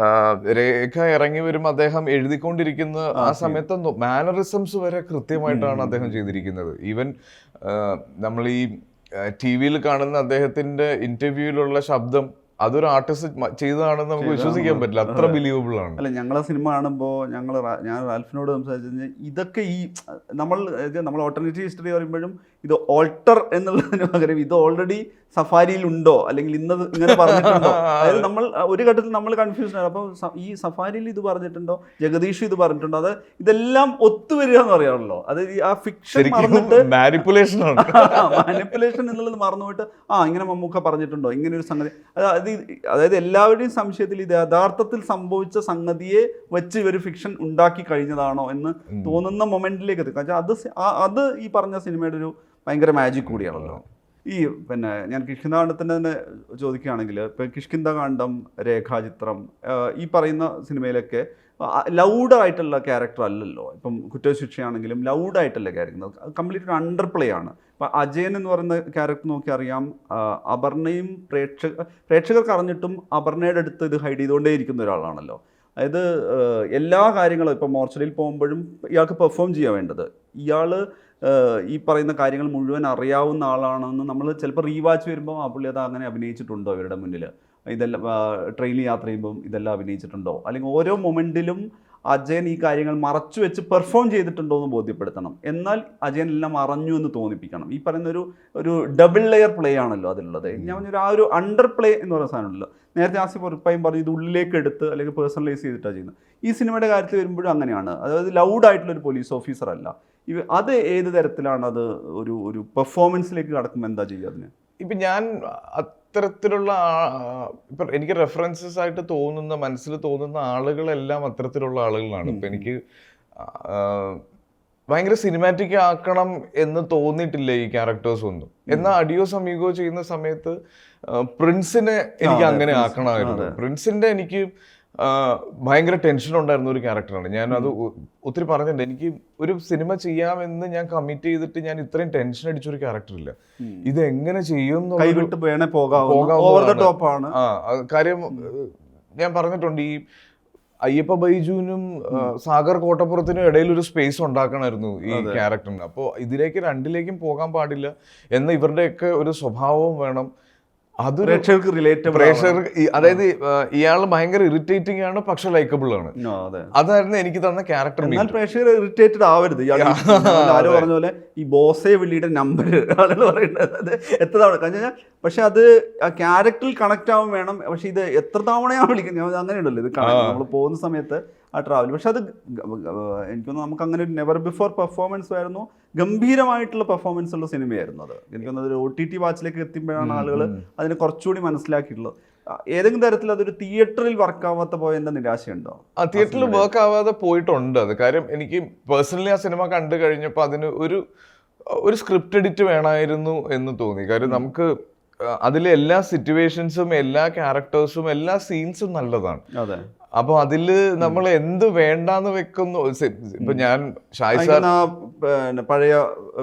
Speaker 1: രേഖ ഇറങ്ങി വരുമ്പോൾ അദ്ദേഹം എഴുതിക്കൊണ്ടിരിക്കുന്ന ആ സമയത്ത് മാനറിസംസ് വരെ കൃത്യമായിട്ടാണ് അദ്ദേഹം ചെയ്തിരിക്കുന്നത്. ഈവൻ നമ്മൾ ഈ ടി വിയിൽ കാണുന്ന അദ്ദേഹത്തിന്റെ ഇന്റർവ്യൂവിലുള്ള ശബ്ദം അതൊരു ആർട്ടിസ്റ്റ് ചെയ്തതാണെന്ന് നമുക്ക് വിശ്വസിക്കാൻ പറ്റില്ല. അത്ര ബിലീവബിൾ ആണ്.
Speaker 2: അല്ല ഞങ്ങളെ സിനിമ കാണുമ്പോൾ ഞങ്ങൾ ഞാൻ റാൽഫിനോട് സംസാരിച്ചു ഇതൊക്കെ ഈ നമ്മൾ ഇത് നമ്മൾ ഓൾട്ടർനേറ്റീവ് ഹിസ്റ്ററി പറയുമ്പോഴും ഇത് ഓൾട്ടർ എന്നുള്ളതിന് പകരം ഇത് ഓൾറെഡി സഫാരിയിൽ ഉണ്ടോ? അല്ലെങ്കിൽ ഇന്നത് ഇങ്ങനെ പറഞ്ഞിട്ടുണ്ടോ? അതായത് നമ്മൾ ഒരു ഘട്ടത്തിൽ നമ്മൾ കൺഫ്യൂഷൻ ആണ്. അപ്പോൾ ഈ സഫാരിയിൽ ഇത് പറഞ്ഞിട്ടുണ്ടോ? ജഗദീഷ് ഇത് പറഞ്ഞിട്ടുണ്ടോ? അത് ഇതെല്ലാം ഒത്തുവരിക എന്ന് പറയാറുള്ളൂ അത് ആ ഫിക്ഷൻ മറന്നിട്ട്
Speaker 1: മാനിപ്പുലേഷൻ
Speaker 2: മാനിപ്പുലേഷൻ [laughs] എന്നുള്ളത് മറന്നുപോയിട്ട് ആ ഇങ്ങനെ മമ്മൂക്ക പറഞ്ഞിട്ടുണ്ടോ? ഇങ്ങനെ ഒരു സംഗതി അതായത് അതായത് എല്ലാവരുടെയും സംശയത്തിൽ ഇത് യഥാർത്ഥത്തിൽ സംഭവിച്ച സംഗതിയെ വെച്ച് ഇവർ ഫിക്ഷൻ ഉണ്ടാക്കി കഴിഞ്ഞതാണോ എന്ന് തോന്നുന്ന മൊമെന്റിലേക്ക് എത്തും. കാരണം അത് അത് ഈ പറഞ്ഞ സിനിമയുടെ ഒരു ഭയങ്കര മാജിക് കൂടിയാണല്ലോ. ഈ പിന്നെ ഞാൻ കിഷ്കിന്ദാണ്ടത്തിന്റെ തന്നെ ചോദിക്കുകയാണെങ്കിൽ ഇപ്പം കിഷ്കിന്ദകാന്ഡം രേഖാചിത്രം ഈ പറയുന്ന സിനിമയിലൊക്കെ ലൗഡായിട്ടുള്ള ക്യാരക്ടർ അല്ലല്ലോ. ഇപ്പം കുറ്റശിക്ഷയാണെങ്കിലും ലൗഡായിട്ടല്ല ക്യാരക്ടർ. കംപ്ലീറ്റ് അണ്ടർ പ്ലേ ആണ് ഇപ്പം അജയൻ എന്ന് പറയുന്ന ക്യാരക്ടർ നോക്കി അറിയാം. അപർണയും പ്രേക്ഷക പ്രേക്ഷകർക്ക് അറിഞ്ഞിട്ടും അപർണയുടെ അടുത്ത് ഇത് ഹൈഡ് ചെയ്തുകൊണ്ടേ ഇരിക്കുന്ന ഒരാളാണല്ലോ. അതായത് എല്ലാ കാര്യങ്ങളും ഇപ്പം മോർച്ചറിയിൽ പോകുമ്പോഴും ഇയാൾക്ക് പെർഫോം ചെയ്യാൻ വേണ്ടത്. ഇയാൾ ഈ പറയുന്ന കാര്യങ്ങൾ മുഴുവൻ അറിയാവുന്ന ആളാണെന്ന് നമ്മൾ ചിലപ്പോൾ റീവാച്ച് വരുമ്പോൾ ആ പുള്ളി അത് അങ്ങനെ അഭിനയിച്ചിട്ടുണ്ടോ ഇവരുടെ മുന്നിൽ ഇതെല്ലാം ട്രെയിനിൽ യാത്ര ചെയ്യുമ്പം ഇതെല്ലാം അഭിനയിച്ചിട്ടുണ്ടോ? അല്ലെങ്കിൽ ഓരോ മൊമെന്റിലും അജയൻ ഈ കാര്യങ്ങൾ മറച്ചു വെച്ച് പെർഫോം ചെയ്തിട്ടുണ്ടോ എന്ന് ബോധ്യപ്പെടുത്തണം. എന്നാൽ അജയൻ എല്ലാം അറിഞ്ഞു എന്ന് തോന്നിപ്പിക്കണം. ഈ പറയുന്ന ഒരു ഒരു ഡബിൾ ലെയർ പ്ലേ ആണല്ലോ അതിലുള്ളത്. ഞാൻ പറഞ്ഞൊരു ആ ഒരു അണ്ടർ പ്ലേ എന്ന് പറയുന്ന സാധനമുണ്ടല്ലോ. നേരത്തെ ആസിഫ് ഉറപ്പായും പറഞ്ഞു ഇത് ഉള്ളിലേക്ക് എടുത്ത് അല്ലെങ്കിൽ പേഴ്സണലൈസ് ചെയ്തിട്ടാണ് ചെയ്യുന്നത്. ഈ സിനിമയുടെ കാര്യത്തിൽ വരുമ്പോഴും അങ്ങനെയാണ്. അതായത് ലൗഡ് ആയിട്ടുള്ള ഒരു പോലീസ് ഓഫീസർ അല്ല. ഇവ അത് ഏത് തരത്തിലാണ് അത് ഒരു ഒരു പെർഫോമൻസിലേക്ക് കടക്കുമ്പോൾ എന്താ ചെയ്യുക അതിന്?
Speaker 1: ഇപ്പം ഞാൻ അത്തരത്തിലുള്ള ഇപ്പൊ എനിക്ക് റെഫറൻസസ് ആയിട്ട് തോന്നുന്ന മനസ്സിൽ തോന്നുന്ന ആളുകളെല്ലാം അത്തരത്തിലുള്ള ആളുകളാണ്. ഇപ്പം എനിക്ക് ഭയങ്കര സിനിമാറ്റിക് ആക്കണം എന്ന് തോന്നിയിട്ടില്ല ഈ ക്യാരക്ടേഴ്സ് ഒന്നും. എന്നാൽ അടിയോ സമീകോ ചെയ്യുന്ന സമയത്ത് പ്രിൻസിനെ എനിക്ക് അങ്ങനെ. ആക്കണമായിരുന്നു.
Speaker 2: പ്രിൻസിന്റെ
Speaker 1: പ്രിൻസിന്റെ എനിക്ക് ഭയങ്കര ടെൻഷൻ ഉണ്ടായിരുന്ന ഒരു ക്യാരക്ടറാണ് ഞാൻ അത് ഒത്തിരി പറഞ്ഞിട്ടുണ്ട്. എനിക്ക് ഒരു സിനിമ ചെയ്യാമെന്ന് ഞാൻ കമ്മിറ്റ് ചെയ്തിട്ട് ഞാൻ ഇത്രയും ടെൻഷൻ അടിച്ചൊരു ക്യാരക്ടർ ഇല്ല. ഇത് എങ്ങനെ ചെയ്യും ടോപ്പാണ് കാര്യം ഞാൻ പറഞ്ഞിട്ടുണ്ട് ഈ അയ്യപ്പ ബൈജുവിനും സാഗർ കോട്ടപ്പുറത്തിനും ഇടയിൽ ഒരു സ്പേസ് ഉണ്ടാക്കണമായിരുന്നു ഈ ക്യാരക്ടറിന് അപ്പോൾ ഇതിലേക്ക് രണ്ടിലേക്കും പോകാൻ പാടില്ല എന്ന ഇവരുടെയൊക്കെ ഒരു സ്വഭാവവും വേണം. അതൊരു
Speaker 2: പ്രേക്ഷകർക്ക് റിലേറ്റബിൾ
Speaker 1: പ്രേക്ഷകർ അതായത് ഇയാൾ ഭയങ്കര ഇറിറ്റേറ്റിംഗ് ആണ് പക്ഷെ ലൈക്കബിൾ ആണ്.
Speaker 2: അതെ.
Speaker 1: അതായിരുന്നു എനിക്ക് തന്ന ക്യാരക്ടർ
Speaker 2: എന്നാൽ പ്രേക്ഷകർ ഇറിറ്റേറ്റഡ് ആവരുത്. [laughs] ആരോ പറഞ്ഞ പോലെ ഈ ബോസെ വിളിയുടെ നമ്പർ ആളുകൾ പറയുന്നത് എത്ര തവണ? കാരണം കഴിഞ്ഞാൽ പക്ഷെ അത് ആ ക്യാരക്ടറിൽ കണക്ട് ആവാൻ വേണം. പക്ഷെ ഇത് എത്ര തവണയാണ് വിളിക്കുന്നത്? അങ്ങനെ അങ്ങനെയുണ്ടല്ലോ ഇത് നമ്മൾ പോകുന്ന സമയത്ത് ആ ട്രാവൽ പക്ഷെ അത് എനിക്കൊന്ന് നമുക്ക് അങ്ങനെ ഒരു നെവർ ബിഫോർ പെർഫോമൻസ് ആയിരുന്നു. ഗംഭീരമായിട്ടുള്ള പെർഫോമൻസ് ഉള്ള സിനിമയായിരുന്നു അത്. എനിക്കൊന്നത് ഒരു ഒ ടി ടി വാച്ചിലേക്ക് എത്തുമ്പോഴാണ് ആളുകൾ അതിനെ കുറച്ചുകൂടി മനസ്സിലാക്കിയിട്ടുള്ളത്. ഏതെങ്കിലും തരത്തിൽ അതൊരു തിയേറ്ററിൽ വർക്ക് വർക്കാവാത്ത പോയതിന്റെ നിരാശയുണ്ടോ?
Speaker 1: ആ തിയേറ്ററിൽ വർക്ക് ആവാതെ പോയിട്ടുണ്ട് അത്. കാര്യം എനിക്ക് പേഴ്സണലി ആ സിനിമ കണ്ടു കഴിഞ്ഞപ്പോൾ അതിന് ഒരു ഒരു സ്ക്രിപ്റ്റ് എഡിറ്റ് വേണമായിരുന്നു എന്ന് തോന്നി. കാര്യം നമുക്ക് അതിലെ എല്ലാ സിറ്റുവേഷൻസും എല്ലാ ക്യാരക്ടേഴ്സും എല്ലാ സീൻസും നല്ലതാണ്.
Speaker 2: അതെ.
Speaker 1: അപ്പൊ അതിൽ നമ്മൾ എന്ത് വേണ്ടാന്ന് വെക്കുന്നു? ഇപ്പൊ ഞാൻ ഷായ് സാർ
Speaker 2: പഴയ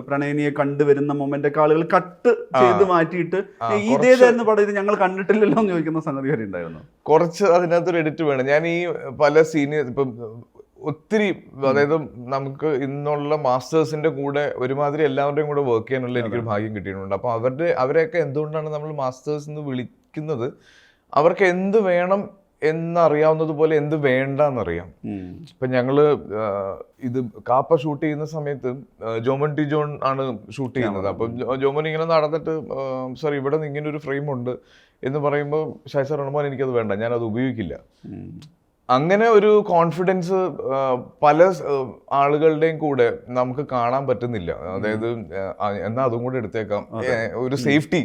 Speaker 2: പ്രണയനിയെ കണ്ടുവരുന്ന മൊമെന്റൊക്കെ ആളുകൾ കട്ട് ചെയ്ത് മാറ്റിയിട്ട്
Speaker 1: ആ,
Speaker 2: "ഏയ് ഇതേതായിരുന്നു പടം ഇത് ഞങ്ങൾ കണ്ടിട്ടില്ലല്ലോ എന്ന് ചോദിക്കുന്ന സംഗതി വരെ ഉണ്ടായിരുന്നു.
Speaker 1: കുറച്ച് അതിനകത്തൊരു എഡിറ്റ് വേണം. ഞാൻ ഈ പല സീനിയർ ഇപ്പം ഒത്തിരി അതായത് നമുക്ക് ഇന്നുള്ള മാസ്റ്റേഴ്സിന്റെ കൂടെ ഒരുമാതിരി എല്ലാവരുടെയും കൂടെ വർക്ക് ചെയ്യാനുള്ള എനിക്കൊരു ഭാഗ്യം കിട്ടിയിട്ടുണ്ട്. അപ്പൊ അവരുടെ അവരെയൊക്കെ എന്തുകൊണ്ടാണ് നമ്മൾ മാസ്റ്റേഴ്സ് എന്ന് വിളിക്കുന്നത്? അവർക്ക് എന്ത് വേണം എന്നറിയാവുന്നത് എന്ത് വേണ്ടെന്നറിയാം. ഇപ്പം ആ, ഇത് കാപ്പ ഷൂട്ട് ചെയ്യുന്ന സമയത്ത് ജോമൻ ടി ജോൺ ആണ് ഷൂട്ട് ചെയ്യുന്നത്. അപ്പം ജോമൻ ഇങ്ങനെ നടന്നിട്ട് സാർ ഇവിടെ നിന്ന് ഇങ്ങനെ ഒരു ഫ്രെയിം ഉണ്ട് എന്ന് പറയുമ്പോൾ ഷായ് സാർ എനിക്കത് വേണ്ട. ഞാനത് ഉപയോഗിക്കില്ല. അങ്ങനെ ഒരു കോൺഫിഡൻസ് പല ആളുകളുടെയും കൂടെ നമുക്ക് കാണാൻ പറ്റുന്നില്ല. അതായത് എന്നാ അതും കൂടെ എടുത്തേക്കാം. ഒരു സേഫ്റ്റി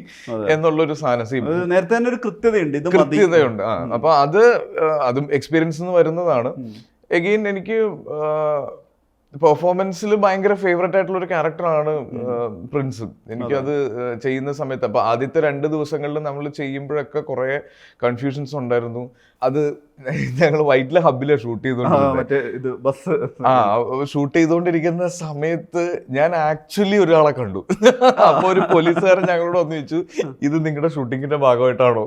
Speaker 1: എന്നുള്ള ഒരു
Speaker 2: സാധനം നേരത്തെ തന്നെ ഒരു കൃത്യതയുണ്ട്.
Speaker 1: കൃത്യതയുണ്ട്. ആ അപ്പൊ അത് അതും എക്സ്പീരിയൻസ് നിന്ന് വരുന്നതാണ്. എഗെയിൻ എനിക്ക് പെർഫോമൻസിൽ ഭയങ്കര ഫേവറേറ്റ് ആയിട്ടുള്ള ഒരു ക്യാരക്ടറാണ് പ്രിൻസ് എനിക്കത് ചെയ്യുന്ന സമയത്ത് അപ്പൊ ആദ്യത്തെ രണ്ട് ദിവസങ്ങളിൽ നമ്മൾ ചെയ്യുമ്പോഴൊക്കെ കുറെ കൺഫ്യൂഷൻസ് ഉണ്ടായിരുന്നു. അത് [laughs] ഞങ്ങൾ വൈറ്റിലെ ഹബിലെ ഷൂട്ട്
Speaker 2: ചെയ്തോണ്ട് ബസ്
Speaker 1: ആ ഷൂട്ട് ചെയ്തുകൊണ്ടിരിക്കുന്ന സമയത്ത് ഞാൻ ആക്ച്വലി ഒരാളെ കണ്ടു. [laughs] അപ്പൊ ഒരു പോലീസുകാരൻ ഞങ്ങളോട് ഒന്ന് ചോദിച്ചു ഇത് നിങ്ങളുടെ ഷൂട്ടിങ്ങിന്റെ ഭാഗമായിട്ടാണോ?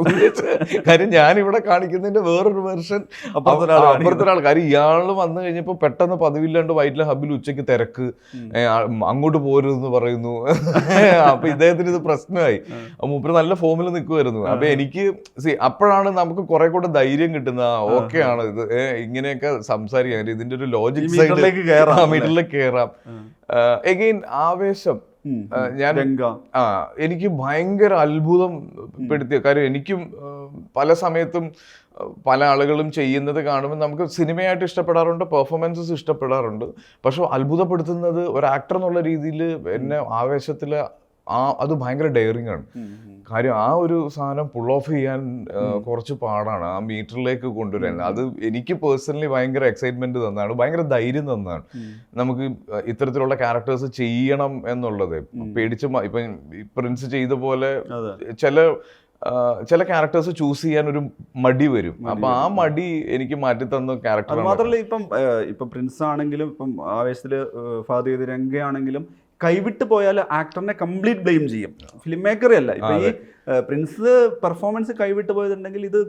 Speaker 1: കാര്യം ഞാൻ ഇവിടെ കാണിക്കുന്നതിന്റെ വേറൊരു വെർഷൻ
Speaker 2: അപ്പുറത്തെ ഒരാൾ
Speaker 1: അപ്പുറത്തെ ഒരാൾ കാര്യം ഇയാൾ വന്നു കഴിഞ്ഞപ്പോ പെട്ടെന്ന് പതിവില്ലാണ്ട് വൈറ്റിലെ ഹബിൽ ഉച്ചയ്ക്ക് തിരക്ക്. അങ്ങോട്ട് പോരുതെന്ന് പറയുന്നു. [laughs] അപ്പൊ ഇദ്ദേഹത്തിന് ഇത് പ്രശ്നമായി. മൂപ്പര് നല്ല ഫോമിൽ നിൽക്കുമായിരുന്നു അപ്പൊ എനിക്ക് സി അപ്പോഴാണ് നമുക്ക് കുറെ കൂടെ ധൈര്യം കിട്ടുന്ന ഓക്കെ ആണ്. ഇത് ഇങ്ങനെയൊക്കെ സംസാരിക്കാൻ ഇതിന്റെ ഒരു ലോജിക്
Speaker 2: സൈഡിലേക്ക് കയറാം
Speaker 1: മീറ്ററിലേക്ക് കയറാം എഗെയിൻ ആവേശം. ഞാൻ ആ എനിക്ക് ഭയങ്കര അത്ഭുതം പെടുത്തിയ കാര്യം എനിക്കും പല സമയത്തും പല ആളുകളും ചെയ്യുന്നത് കാണുമ്പോൾ നമുക്ക് സിനിമയായിട്ട് ഇഷ്ടപ്പെടാറുണ്ട് പെർഫോമൻസസ് ഇഷ്ടപ്പെടാറുണ്ട്. പക്ഷെ അത്ഭുതപ്പെടുത്തുന്നത് ഒരു ആക്ടർ എന്നുള്ള രീതിയിൽ എന്നെ ആവേശത്തിൽ ആ അത് ഭയങ്കര ഡെയറിങ് ആണ്. കാര്യം ആ ഒരു സാധനം പുൾ ഓഫ് ചെയ്യാൻ കുറച്ച് പാടാണ്. ആ മീറ്ററിലേക്ക് കൊണ്ടുവരാൻ. അത് എനിക്ക് പേഴ്സണലി ഭയങ്കര എക്സൈറ്റ്മെന്റ് തന്നാണ്. ഭയങ്കര ധൈര്യം തന്നാണ്. നമുക്ക് ഇത്തരത്തിലുള്ള ക്യാരക്ടേഴ്സ് ചെയ്യണം എന്നുള്ളത്. പേടിച്ച് ഇപ്പം പ്രിൻസ് ചെയ്ത പോലെ ചില ചില ക്യാരക്ടേഴ്സ് ചൂസ് ചെയ്യാൻ ഒരു മടി വരും. അപ്പൊ ആ മടി എനിക്ക് മാറ്റി തന്ന ക്യാരക്ടർ
Speaker 2: മാത്രമല്ല ഇപ്പം ഇപ്പൊ ഇപ്പം പ്രിൻസ് ആണെങ്കിലും ഇപ്പം ആവേശത്തിൽ ഫാദ് ചെയ്ത് രംഗയാണെങ്കിലും കൈവിട്ട് പോയാൽ ആക്ടറിനെ കംപ്ലീറ്റ് ബ്ലെയിം ചെയ്യും. ഫിലിം മേക്കറെ അല്ല. ഇപ്പൊ ഈ പ്രിൻസ് പെർഫോമൻസ് കൈവിട്ട് പോയതുണ്ടെങ്കിൽ ഇത്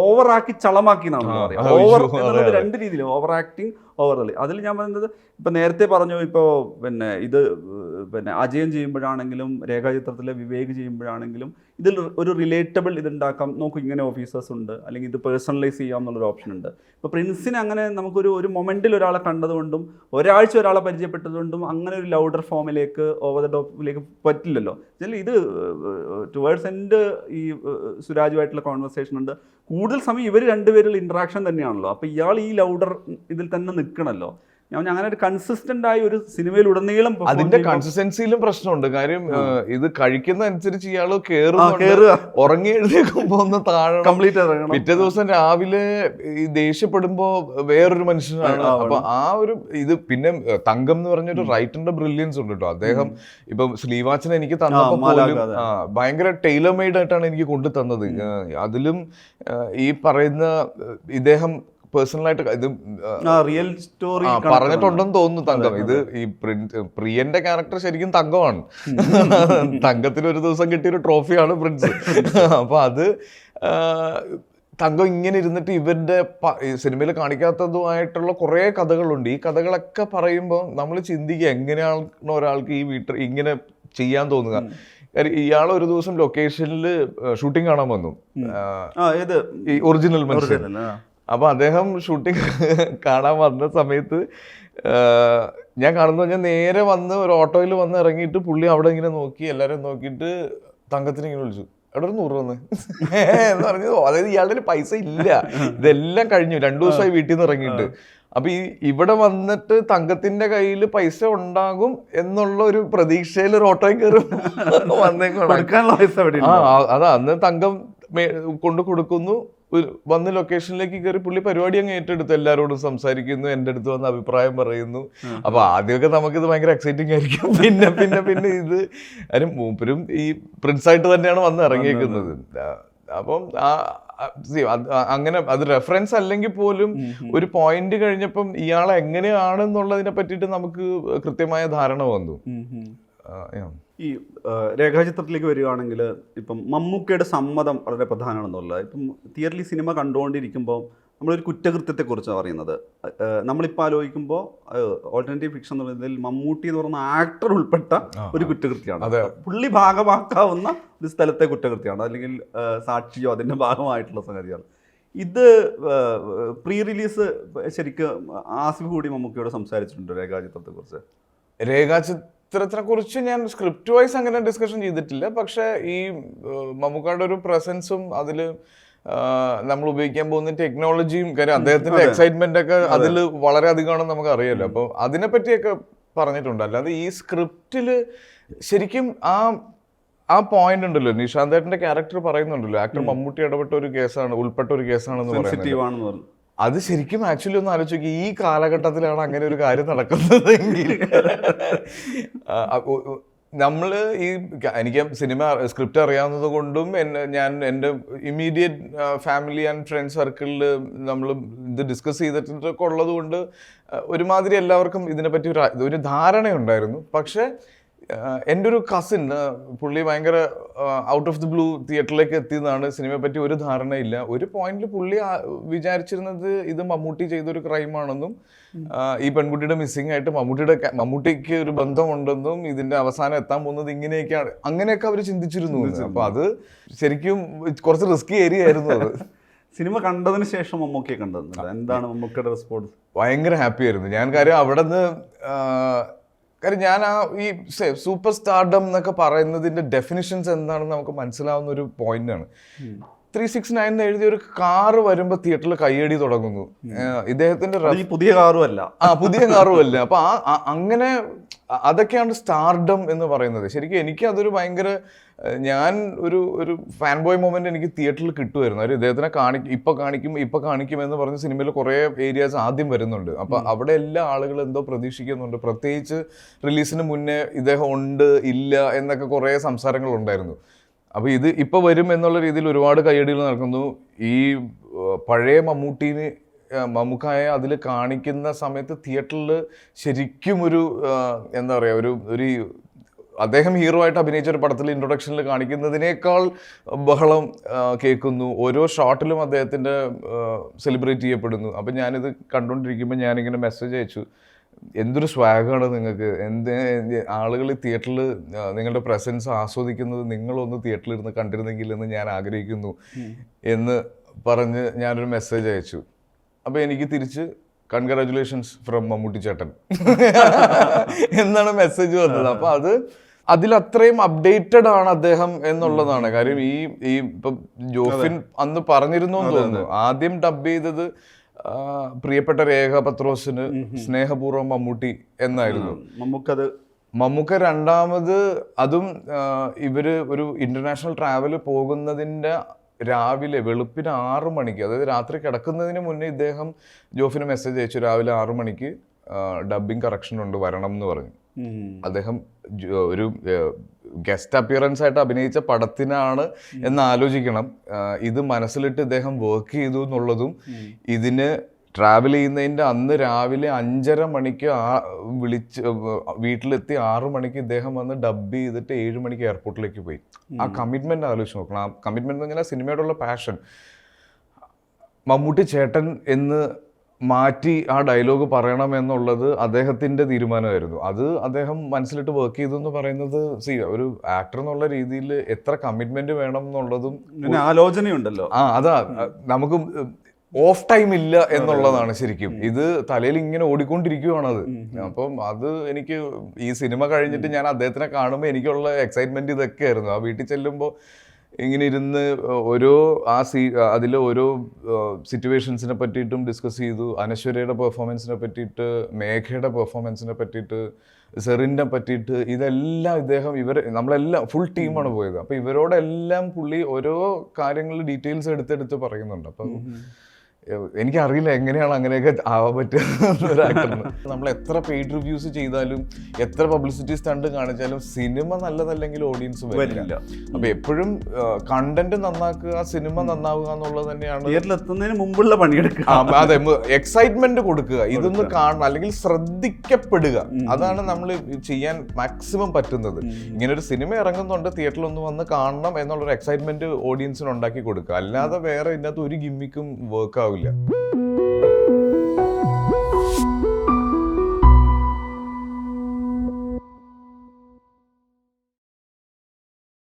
Speaker 2: ഓവർ ആക്കി ചളമാക്കി എന്നാണ്
Speaker 1: ആ,
Speaker 2: പറയാം ഓവർ എന്നുള്ളത്. രണ്ട് രീതിയിൽ ഓവർ ആക്ടിങ് ഓവർ കളി അതിൽ ഞാൻ പറയുന്നത് ഇപ്പൊ നേരത്തെ പറഞ്ഞു ഇപ്പോ പിന്നെ ഇത് പിന്നെ അജയൻ ചെയ്യുമ്പോഴാണെങ്കിലും രേഖാചിത്രത്തിലെ വിവേക് ചെയ്യുമ്പോഴാണെങ്കിലും ഇതിൽ ഒരു റിലേറ്റബിൾ ഇതുണ്ടാക്കാം. നോക്കൂ ഇങ്ങനെ ഓഫീസേഴ്സ് ഉണ്ട്. അല്ലെങ്കിൽ ഇത് പേഴ്സണലൈസ് ചെയ്യാം എന്നുള്ളൊരു ഓപ്ഷൻ ഉണ്ട്. ഇപ്പോൾ പ്രിൻസിന് അങ്ങനെ നമുക്കൊരു ഒരു മൊമെന്റിൽ ഒരാളെ കണ്ടതുകൊണ്ടും ഒരാഴ്ച ഒരാളെ പരിചയപ്പെട്ടതുകൊണ്ടും അങ്ങനെ ഒരു ലൗഡർ ഫോമിലേക്ക് ഓവർ ദ ടോപ്പിലേക്ക് പറ്റില്ലല്ലോ. ഇതിൽ ഇത് ടുവേർഡ്സ് എന്റെ ഈ സുരാജുമായിട്ടുള്ള കോൺവെർസേഷൻ ഉണ്ട്. കൂടുതൽ സമയം ഇവർ രണ്ടുപേരുള്ള ഇൻട്രാക്ഷൻ തന്നെയാണല്ലോ. അപ്പോൾ ഇയാൾ ഈ ലൗഡർ ഇതിൽ തന്നെ നിൽക്കണമല്ലോ ഞാൻ അങ്ങനെ ഒരു കൺസിസ്റ്റന്റ് ആയി ഒരു സിനിമയിൽ ഉടനീളം
Speaker 1: അതിന്റെ കൺസിസ്റ്റൻസിയിലും പ്രശ്നമുണ്ട്. കാര്യം ഇത് കഴിക്കുന്ന അനുസരിച്ച് ഇയാൾ
Speaker 2: കേറുക.
Speaker 1: ഉറങ്ങി എഴുതിയേക്കുമ്പോ ഒന്ന് താഴെ
Speaker 2: കംപ്ലീറ്റ് ഇറങ്ങണം.
Speaker 1: പിറ്റേ ദിവസം രാവിലെ ഈ ദേഷ്യപ്പെടുമ്പോ വേറൊരു മനുഷ്യനാണ്. അപ്പൊ ആ ഒരു ഇത് പിന്നെ തങ്കം എന്ന് പറഞ്ഞൊരു റൈറ്ററിന്റെ ബ്രില്യൻസ് ഉണ്ട് കേട്ടോ അദ്ദേഹം ഇപ്പൊ ശ്രീവാച്ചൻ എനിക്ക് തന്നപ്പോ പോലും. ഭയങ്കര ടൈലർ മെയ്ഡ് ആയിട്ടാണ് എനിക്ക് കൊണ്ടു തന്നത് അതിലും ഈ പറയുന്ന ഇദ്ദേഹം പേഴ്സണലായിട്ട് ഇത്
Speaker 2: റിയൽ സ്റ്റോറി
Speaker 1: പറഞ്ഞിട്ടുണ്ടെന്ന് തോന്നുന്നു തങ്കം. ഇത് ഈ പ്രിയന്റെ ക്യാരക്ടർ ശരിക്കും തങ്കമാണ്. തങ്കത്തിന് ഒരു ദിവസം കിട്ടിയ ഒരു ട്രോഫിയാണ് പ്രിൻസ്. അപ്പൊ അത് തങ്കം ഇങ്ങനെ ഇരുന്നിട്ട് ഇവരുടെ സിനിമയിൽ കാണിക്കാത്തതുമായിട്ടുള്ള കുറേ കഥകളുണ്ട്. ഈ കഥകളൊക്കെ പറയുമ്പോൾ നമ്മൾ ചിന്തിക്കുക എങ്ങനെയാണ് ഒരാൾക്ക് ഈ വീട്ടിൽ ഇങ്ങനെ ചെയ്യാൻ തോന്നുക. ഇയാൾ ഒരു ദിവസം ലൊക്കേഷനിൽ ഷൂട്ടിംഗ് കാണാൻ വന്നു. ഒറിജിനൽ മനുഷ്യൻ.
Speaker 2: Original, ആ.
Speaker 1: അപ്പൊ അദ്ദേഹം ഷൂട്ടിംഗ് [laughs] കാണാൻ വന്ന സമയത്ത് ഞാൻ കാണുന്നു ഞാൻ നേരെ വന്ന് ഒരു ഓട്ടോയിൽ വന്ന് ഇറങ്ങിയിട്ട് പുള്ളി അവിടെ ഇങ്ങനെ നോക്കി എല്ലാവരും നോക്കിയിട്ട് തങ്കത്തിന് ഇങ്ങനെ വിളിച്ചു. അവിടെ ഒരു നൂറ് വന്ന്. [laughs] എന്ന് പറഞ്ഞു അതായത് ഇയാളുടെ പൈസ ഇല്ല. ഇതെല്ലാം കഴിഞ്ഞു രണ്ടു ദിവസമായി വീട്ടിൽ നിന്ന് ഇറങ്ങിയിട്ട്. അപ്പൊ ഈ ഇവിടെ വന്നിട്ട് തങ്കത്തിന്റെ കയ്യിൽ പൈസ ഉണ്ടാകും എന്നുള്ള ഒരു പ്രതീക്ഷയിൽ ഒരു ഓട്ടോയിൽ കയറി വന്നേക്കാണ് അതാ അന്ന് തങ്കം കൊണ്ടു കൊടുക്കുന്നു. വന്ന് ലൊക്കേഷനിലേക്ക് കയറി പുള്ളി പരിപാടി അങ്ങ് ഏറ്റെടുത്ത്. എല്ലാവരോടും സംസാരിക്കുന്നു എന്റെ അടുത്ത് വന്ന് അഭിപ്രായം പറയുന്നു. അപ്പൊ ആദ്യമൊക്കെ നമുക്കിത് ഭയങ്കര എക്സൈറ്റിംഗ് ആയിരിക്കും. പിന്നെ പിന്നെ പിന്നെ ഇത് അതിന് മൂപ്പരും ഈ പ്രിൻസ് ആയിട്ട് തന്നെയാണ് വന്ന് ഇറങ്ങിയേക്കുന്നത്. അപ്പം ആ അങ്ങനെ അത് റെഫറൻസ് അല്ലെങ്കിൽ പോലും ഒരു പോയിന്റ് കഴിഞ്ഞപ്പം ഇയാളെങ്ങനെയാണെന്നുള്ളതിനെ പറ്റിയിട്ട് നമുക്ക് കൃത്യമായ ധാരണ വന്നു.
Speaker 2: ഈ രേഖാചിത്രത്തിലേക്ക് വരികയാണെങ്കിൽ ഇപ്പം മമ്മൂക്കയുടെ സമ്മതം വളരെ പ്രധാനമാണെന്നുള്ളത്. ഇപ്പം തിയേറ്ററിൽ സിനിമ കണ്ടുകൊണ്ടിരിക്കുമ്പോൾ നമ്മളൊരു കുറ്റകൃത്യത്തെക്കുറിച്ചാണ് പറയുന്നത്. നമ്മളിപ്പോൾ ആലോചിക്കുമ്പോൾ ഓൾട്ടർനേറ്റീവ് ഫിക്ഷൻ എന്ന് പറയുന്നതിൽ മമ്മൂട്ടി എന്ന് പറയുന്ന ആക്ടർ ഉൾപ്പെട്ട ഒരു കുറ്റകൃത്യമാണ്. പുള്ളി ഭാഗമാക്കാവുന്ന ഒരു സ്ഥലത്തെ കുറ്റകൃത്യമാണ്. അല്ലെങ്കിൽ സാക്ഷിയോ അതിന്റെ ഭാഗമായിട്ടുള്ള സംഗതിയാണ്. ഇത് പ്രീ റിലീസ് ശരിക്കും ആസിഫ് കൂടി മമ്മൂക്കയോട് സംസാരിച്ചിട്ടുണ്ട് രേഖാചിത്രത്തെക്കുറിച്ച്.
Speaker 1: രേഖാചിത്രത്തിനെ കുറിച്ച് ഞാൻ സ്ക്രിപ്റ്റ് വൈസ് അങ്ങനെ ഡിസ്കഷൻ ചെയ്തിട്ടില്ല. പക്ഷെ ഈ മമ്മൂക്കായുടെ ഒരു പ്രസൻസും അതിൽ നമ്മൾ ഉപയോഗിക്കാൻ പോകുന്ന ടെക്നോളജിയും കാര്യം അദ്ദേഹത്തിന്റെ എക്സൈറ്റ്മെന്റ് ഒക്കെ അതിൽ വളരെ അധികമാണെന്ന് നമുക്ക് അറിയാലോ അപ്പോൾ അതിനെപ്പറ്റിയൊക്കെ പറഞ്ഞിട്ടുണ്ട്. അല്ലാതെ ഈ സ്ക്രിപ്റ്റിൽ ശരിക്കും ആ ആ പോയിന്റ് ഉണ്ടല്ലോ. നിഷാന്തേട്ടന്റെ ക്യാരക്ടർ പറയുന്നുണ്ടല്ലോ. ആക്ടർ മമ്മൂട്ടി ഇടപെട്ട ഒരു കേസാണ് ഉൾപ്പെട്ട ഒരു കേസാണെന്ന് പറയുന്നത് അത് ശരിക്കും ആക്ച്വലി ഒന്ന് ആലോചിച്ച് ഈ കാലഘട്ടത്തിലാണ് അങ്ങനെ ഒരു കാര്യം നടക്കുന്നത് എങ്കിൽ നമ്മൾ ഈ എനിക്ക് സിനിമ സ്ക്രിപ്റ്റ് അറിയാവുന്നത് കൊണ്ടും എന്നെ ഞാൻ എന്റെ ഇമ്മീഡിയറ്റ് ഫാമിലി ആൻഡ് ഫ്രണ്ട് സർക്കിളിൽ നമ്മൾ ഇത് ഡിസ്കസ് ചെയ്തിട്ടൊക്കെ ഉള്ളത് കൊണ്ട് ഒരുമാതിരി എല്ലാവർക്കും ഇതിനെപ്പറ്റി ഒരു ഒരു ധാരണയുണ്ടായിരുന്നു. പക്ഷേ എന്റെ ഒരു കസിൻ പുള്ളി ഭയങ്കര ഔട്ട് ഓഫ് ദി ബ്ലൂ തിയേറ്ററിലേക്ക് എത്തിയതാണ് സിനിമയെ പറ്റി ഒരു ധാരണയില്ല. ഒരു പോയിന്റിൽ പുള്ളി വിചാരിച്ചിരുന്നത് ഇത് മമ്മൂട്ടി ചെയ്തൊരു ക്രൈമാണെന്നും ഈ പെൺകുട്ടിയുടെ മിസ്സിംഗ് ആയിട്ട് മമ്മൂട്ടിയുടെ മമ്മൂട്ടിക്ക് ഒരു ബന്ധമുണ്ടെന്നും ഇതിന്റെ അവസാനം എത്താൻ പോകുന്നത് ഇങ്ങനെയൊക്കെയാണ് അങ്ങനെയൊക്കെ അവർ ചിന്തിച്ചിരുന്നു. അപ്പൊ അത് ശരിക്കും കുറച്ച് റിസ്കി ഏരിയ ആയിരുന്നു അത്. [laughs]
Speaker 2: സിനിമ കണ്ടതിന് ശേഷം മമ്മൂക്കിയെ കണ്ടത്. എന്താണ് മമ്മൂക്കയുടെ റെസ്പോൺസ്
Speaker 1: ഭയങ്കര ഹാപ്പി ആയിരുന്നു. ഞാൻ കാര്യം അവിടെ നിന്ന് കാര്യം ഞാൻ ആ ഈ സൂപ്പർ സ്റ്റാർഡം എന്നൊക്കെ പറയുന്നതിന്റെ ഡെഫിനിഷൻസ് എന്താണെന്ന് നമുക്ക് മനസ്സിലാവുന്ന ഒരു പോയിന്റ് ആണ്. ത്രീ സിക്സ് നയൻ എഴുതിയ ഒരു കാറ് വരുമ്പോ തിയേറ്ററിൽ കയ്യടി തുടങ്ങുന്നു. ഇദ്ദേഹത്തിന്റെ
Speaker 2: പുതിയ കാറും അല്ല.
Speaker 1: ആ പുതിയ കാറും അല്ല. അപ്പൊ ആ അങ്ങനെ അതൊക്കെയാണ് സ്റ്റാർഡം എന്ന് പറയുന്നത്. ശരിക്കും എനിക്ക് അതൊരു ഭയങ്കര ഞാൻ ഒരു ഒരു ഫാൻ ബോയ് മൊമെന്റ് എനിക്ക് തിയേറ്ററിൽ കിട്ടുമായിരുന്നു. അവർ ഇദ്ദേഹത്തിനെ കാണി ഇപ്പൊ കാണിക്കും ഇപ്പൊ കാണിക്കും എന്ന് പറഞ്ഞ സിനിമയിൽ കുറേ ഏരിയാസ് ആദ്യം വരുന്നുണ്ട്. അപ്പൊ അവിടെ എല്ലാ ആളുകളും എന്തോ പ്രതീക്ഷിക്കുന്നുണ്ട്. പ്രത്യേകിച്ച് റിലീസിന് മുന്നേ ഇദ്ദേഹം ഉണ്ട് ഇല്ല എന്നൊക്കെ കുറേ സംസാരങ്ങളുണ്ടായിരുന്നു ഉണ്ടായിരുന്നു. അപ്പൊ ഇത് ഇപ്പോൾ വരും എന്നുള്ള രീതിയിൽ ഒരുപാട് കയ്യടികൾ നടക്കുന്നു. ഈ പഴയ മമ്മൂട്ടീന് മമ്മൂക്കായ അതിൽ കാണിക്കുന്ന സമയത്ത് തിയേറ്ററിൽ ശരിക്കും ഒരു എന്താ പറയുക ഒരു ഒരു അദ്ദേഹം ഹീറോ ആയിട്ട് അഭിനയിച്ച ഒരു പടത്തിൽ ഇൻട്രൊഡക്ഷനിൽ കാണിക്കുന്നതിനേക്കാൾ ബഹളം കേൾക്കുന്നു. ഓരോ ഷോട്ടിലും അദ്ദേഹത്തിന്റെ സെലിബ്രേറ്റ് ചെയ്യപ്പെടുന്നു. അപ്പം ഞാനിത് കണ്ടുകൊണ്ടിരിക്കുമ്പോൾ ഞാനിങ്ങനെ മെസ്സേജ് അയച്ചു. എന്തൊരു സ്വാഗമാണ് നിങ്ങൾക്ക് എന്ത് ആളുകൾ തിയേറ്ററിൽ നിങ്ങളുടെ പ്രസൻസ് ആസ്വദിക്കുന്നത് നിങ്ങളൊന്ന് തിയേറ്ററിൽ ഇരുന്ന് കണ്ടിരുന്നെങ്കിൽ എന്ന് ഞാൻ ആഗ്രഹിക്കുന്നു എന്ന് പറഞ്ഞ് ഞാനൊരു മെസ്സേജ് അയച്ചു. അപ്പോൾ എനിക്ക് തിരിച്ച് കൺഗ്രാചുലേഷൻസ് ഫ്രം മമ്മൂട്ടി ചേട്ടൻ എന്നാണ് മെസ്സേജ് വന്നത്. അപ്പോൾ അത് അതിലത്രയും അപ്ഡേറ്റഡ് ആണ് അദ്ദേഹം എന്നുള്ളതാണ്. കാര്യം ഈ ഈ ഇപ്പം ജോഫിൻ അന്ന് പറഞ്ഞിരുന്നു എന്ന് തോന്നുന്നു. ആദ്യം ഡബ് ചെയ്തത് പ്രിയപ്പെട്ട രേഖ പത്രോസിന് സ്നേഹപൂർവം മമ്മൂട്ടി എന്നായിരുന്നു.
Speaker 2: നമുക്കത്
Speaker 1: മമ്മൂക്ക രണ്ടാമത് അതും ഇവർ ഒരു ഇന്റർനാഷണൽ ട്രാവൽ പോകുന്നതിന്റെ രാവിലെ വെളുപ്പിന് ആറു മണിക്ക് അതായത് രാത്രി കിടക്കുന്നതിന് മുന്നേ ഇദ്ദേഹം ജോഫിന് മെസ്സേജ് അയച്ചു രാവിലെ ആറു മണിക്ക് ഡബിങ് കറക്ഷൻ ഉണ്ട് വരണം എന്ന് പറഞ്ഞു. അദ്ദേഹം ഒരു ഗസ്റ്റ് അപ്പിയറൻസ് ആയിട്ട് അഭിനയിച്ച പടത്തിനാണ് എന്ന് ആലോചിക്കണം. ഇത് മനസ്സിലിട്ട് ഇദ്ദേഹം വർക്ക് ചെയ്തു എന്നുള്ളതും ഇതിന് ട്രാവൽ ചെയ്യുന്നതിന്റെ അന്ന് രാവിലെ അഞ്ചര മണിക്ക് ആ വിളിച്ച് വീട്ടിലെത്തി ആറു മണിക്ക് ഇദ്ദേഹം വന്ന് ഡബ് ചെയ്തിട്ട് ഏഴ് മണിക്ക് എയർപോർട്ടിലേക്ക് പോയി. ആ കമ്മിറ്റ്മെന്റ് ആലോചിച്ച് നോക്കണം. ആ കമ്മിറ്റ്മെന്റ് എന്ന് പറഞ്ഞാൽ സിനിമയോടുള്ള പാഷൻ മമ്മൂട്ടി ചേട്ടൻ എന്ന് മാറ്റി ആ ഡയലോഗ് പറയണം എന്നുള്ളത് അദ്ദേഹത്തിന്റെ തീരുമാനമായിരുന്നു. അത് അദ്ദേഹം മനസ്സിലിട്ട് വർക്ക് ചെയ്തു എന്ന് പറയുന്നത് സി ഒരു ആക്ടർ എന്നുള്ള രീതിയിൽ എത്ര കമ്മിറ്റ്മെന്റ് വേണം എന്നുള്ളതും
Speaker 2: ആലോചനയുണ്ടല്ലോ.
Speaker 1: ആ അതാ നമുക്ക് ഓഫ് ടൈം ഇല്ല എന്നുള്ളതാണ് ശരിക്കും. ഇത് തലയിൽ ഇങ്ങനെ ഓടിക്കൊണ്ടിരിക്കുവാണ് അത് അപ്പം അത് എനിക്ക് ഈ സിനിമ കഴിഞ്ഞിട്ട് ഞാൻ അദ്ദേഹത്തിനെ കാണുമ്പോൾ എനിക്കുള്ള എക്സൈറ്റ്മെന്റ് ഇതൊക്കെയായിരുന്നു. ആ വീട്ടിൽ ചെല്ലുമ്പോൾ ഇങ്ങനെ ഇരുന്ന് ഓരോ ആ സീ അതിൽ ഓരോ സിറ്റുവേഷൻസിനെ പറ്റിയിട്ടും ഡിസ്കസ് ചെയ്തു. അനശ്വരയുടെ പെർഫോമൻസിനെ പറ്റിയിട്ട് മേഘയുടെ പെർഫോമൻസിനെ പറ്റിയിട്ട് സെറിന്റെ പറ്റിയിട്ട് ഇതെല്ലാം ഇദ്ദേഹം ഇവർ നമ്മളെല്ലാം ഫുൾ ടീമാണ് പോയത്. അപ്പോൾ ഇവരോടെല്ലാം പുള്ളി ഓരോ കാര്യങ്ങൾ ഡീറ്റെയിൽസ് എടുത്തെടുത്ത് പറയുന്നുണ്ട്. അപ്പം എനിക്കറിയില്ല എങ്ങനെയാണ് അങ്ങനെയൊക്കെ ആവാൻ പറ്റുക നമ്മൾ എത്ര പെയ്ഡ് റിവ്യൂസ് ചെയ്താലും എത്ര പബ്ലിസിറ്റി സ്റ്റണ്ട് കാണിച്ചാലും സിനിമ നല്ലതല്ലെങ്കിൽ ഓഡിയൻസ് വരില്ല. അപ്പൊ എപ്പോഴും കണ്ടന്റ് നന്നാക്കുക സിനിമ നന്നാവുക എന്നുള്ളത് തന്നെയാണ്.
Speaker 2: എത്തുന്നതിന് മുമ്പുള്ള പണിയെടുക്കുക.
Speaker 1: അതെ എക്സൈറ്റ്മെന്റ് കൊടുക്കുക. ഇതൊന്ന് കാണണം. അല്ലെങ്കിൽ ശ്രദ്ധിക്കപ്പെടുക. അതാണ് നമ്മൾ ചെയ്യാൻ മാക്സിമം പറ്റുന്നത്. ഇങ്ങനെ ഒരു സിനിമ ഇറങ്ങുന്നുണ്ട് തിയേറ്ററിൽ ഒന്ന് വന്ന് കാണണം എന്നുള്ളൊരു എക്സൈറ്റ്മെന്റ് ഓഡിയൻസിന് ഉണ്ടാക്കി കൊടുക്കുക. അല്ലാതെ വേറെ ഇതിനകത്ത് ഒരു ഗിമ്മിക്കും വർക്ക് ആവില്ല. ഉണ്ടാവില്ല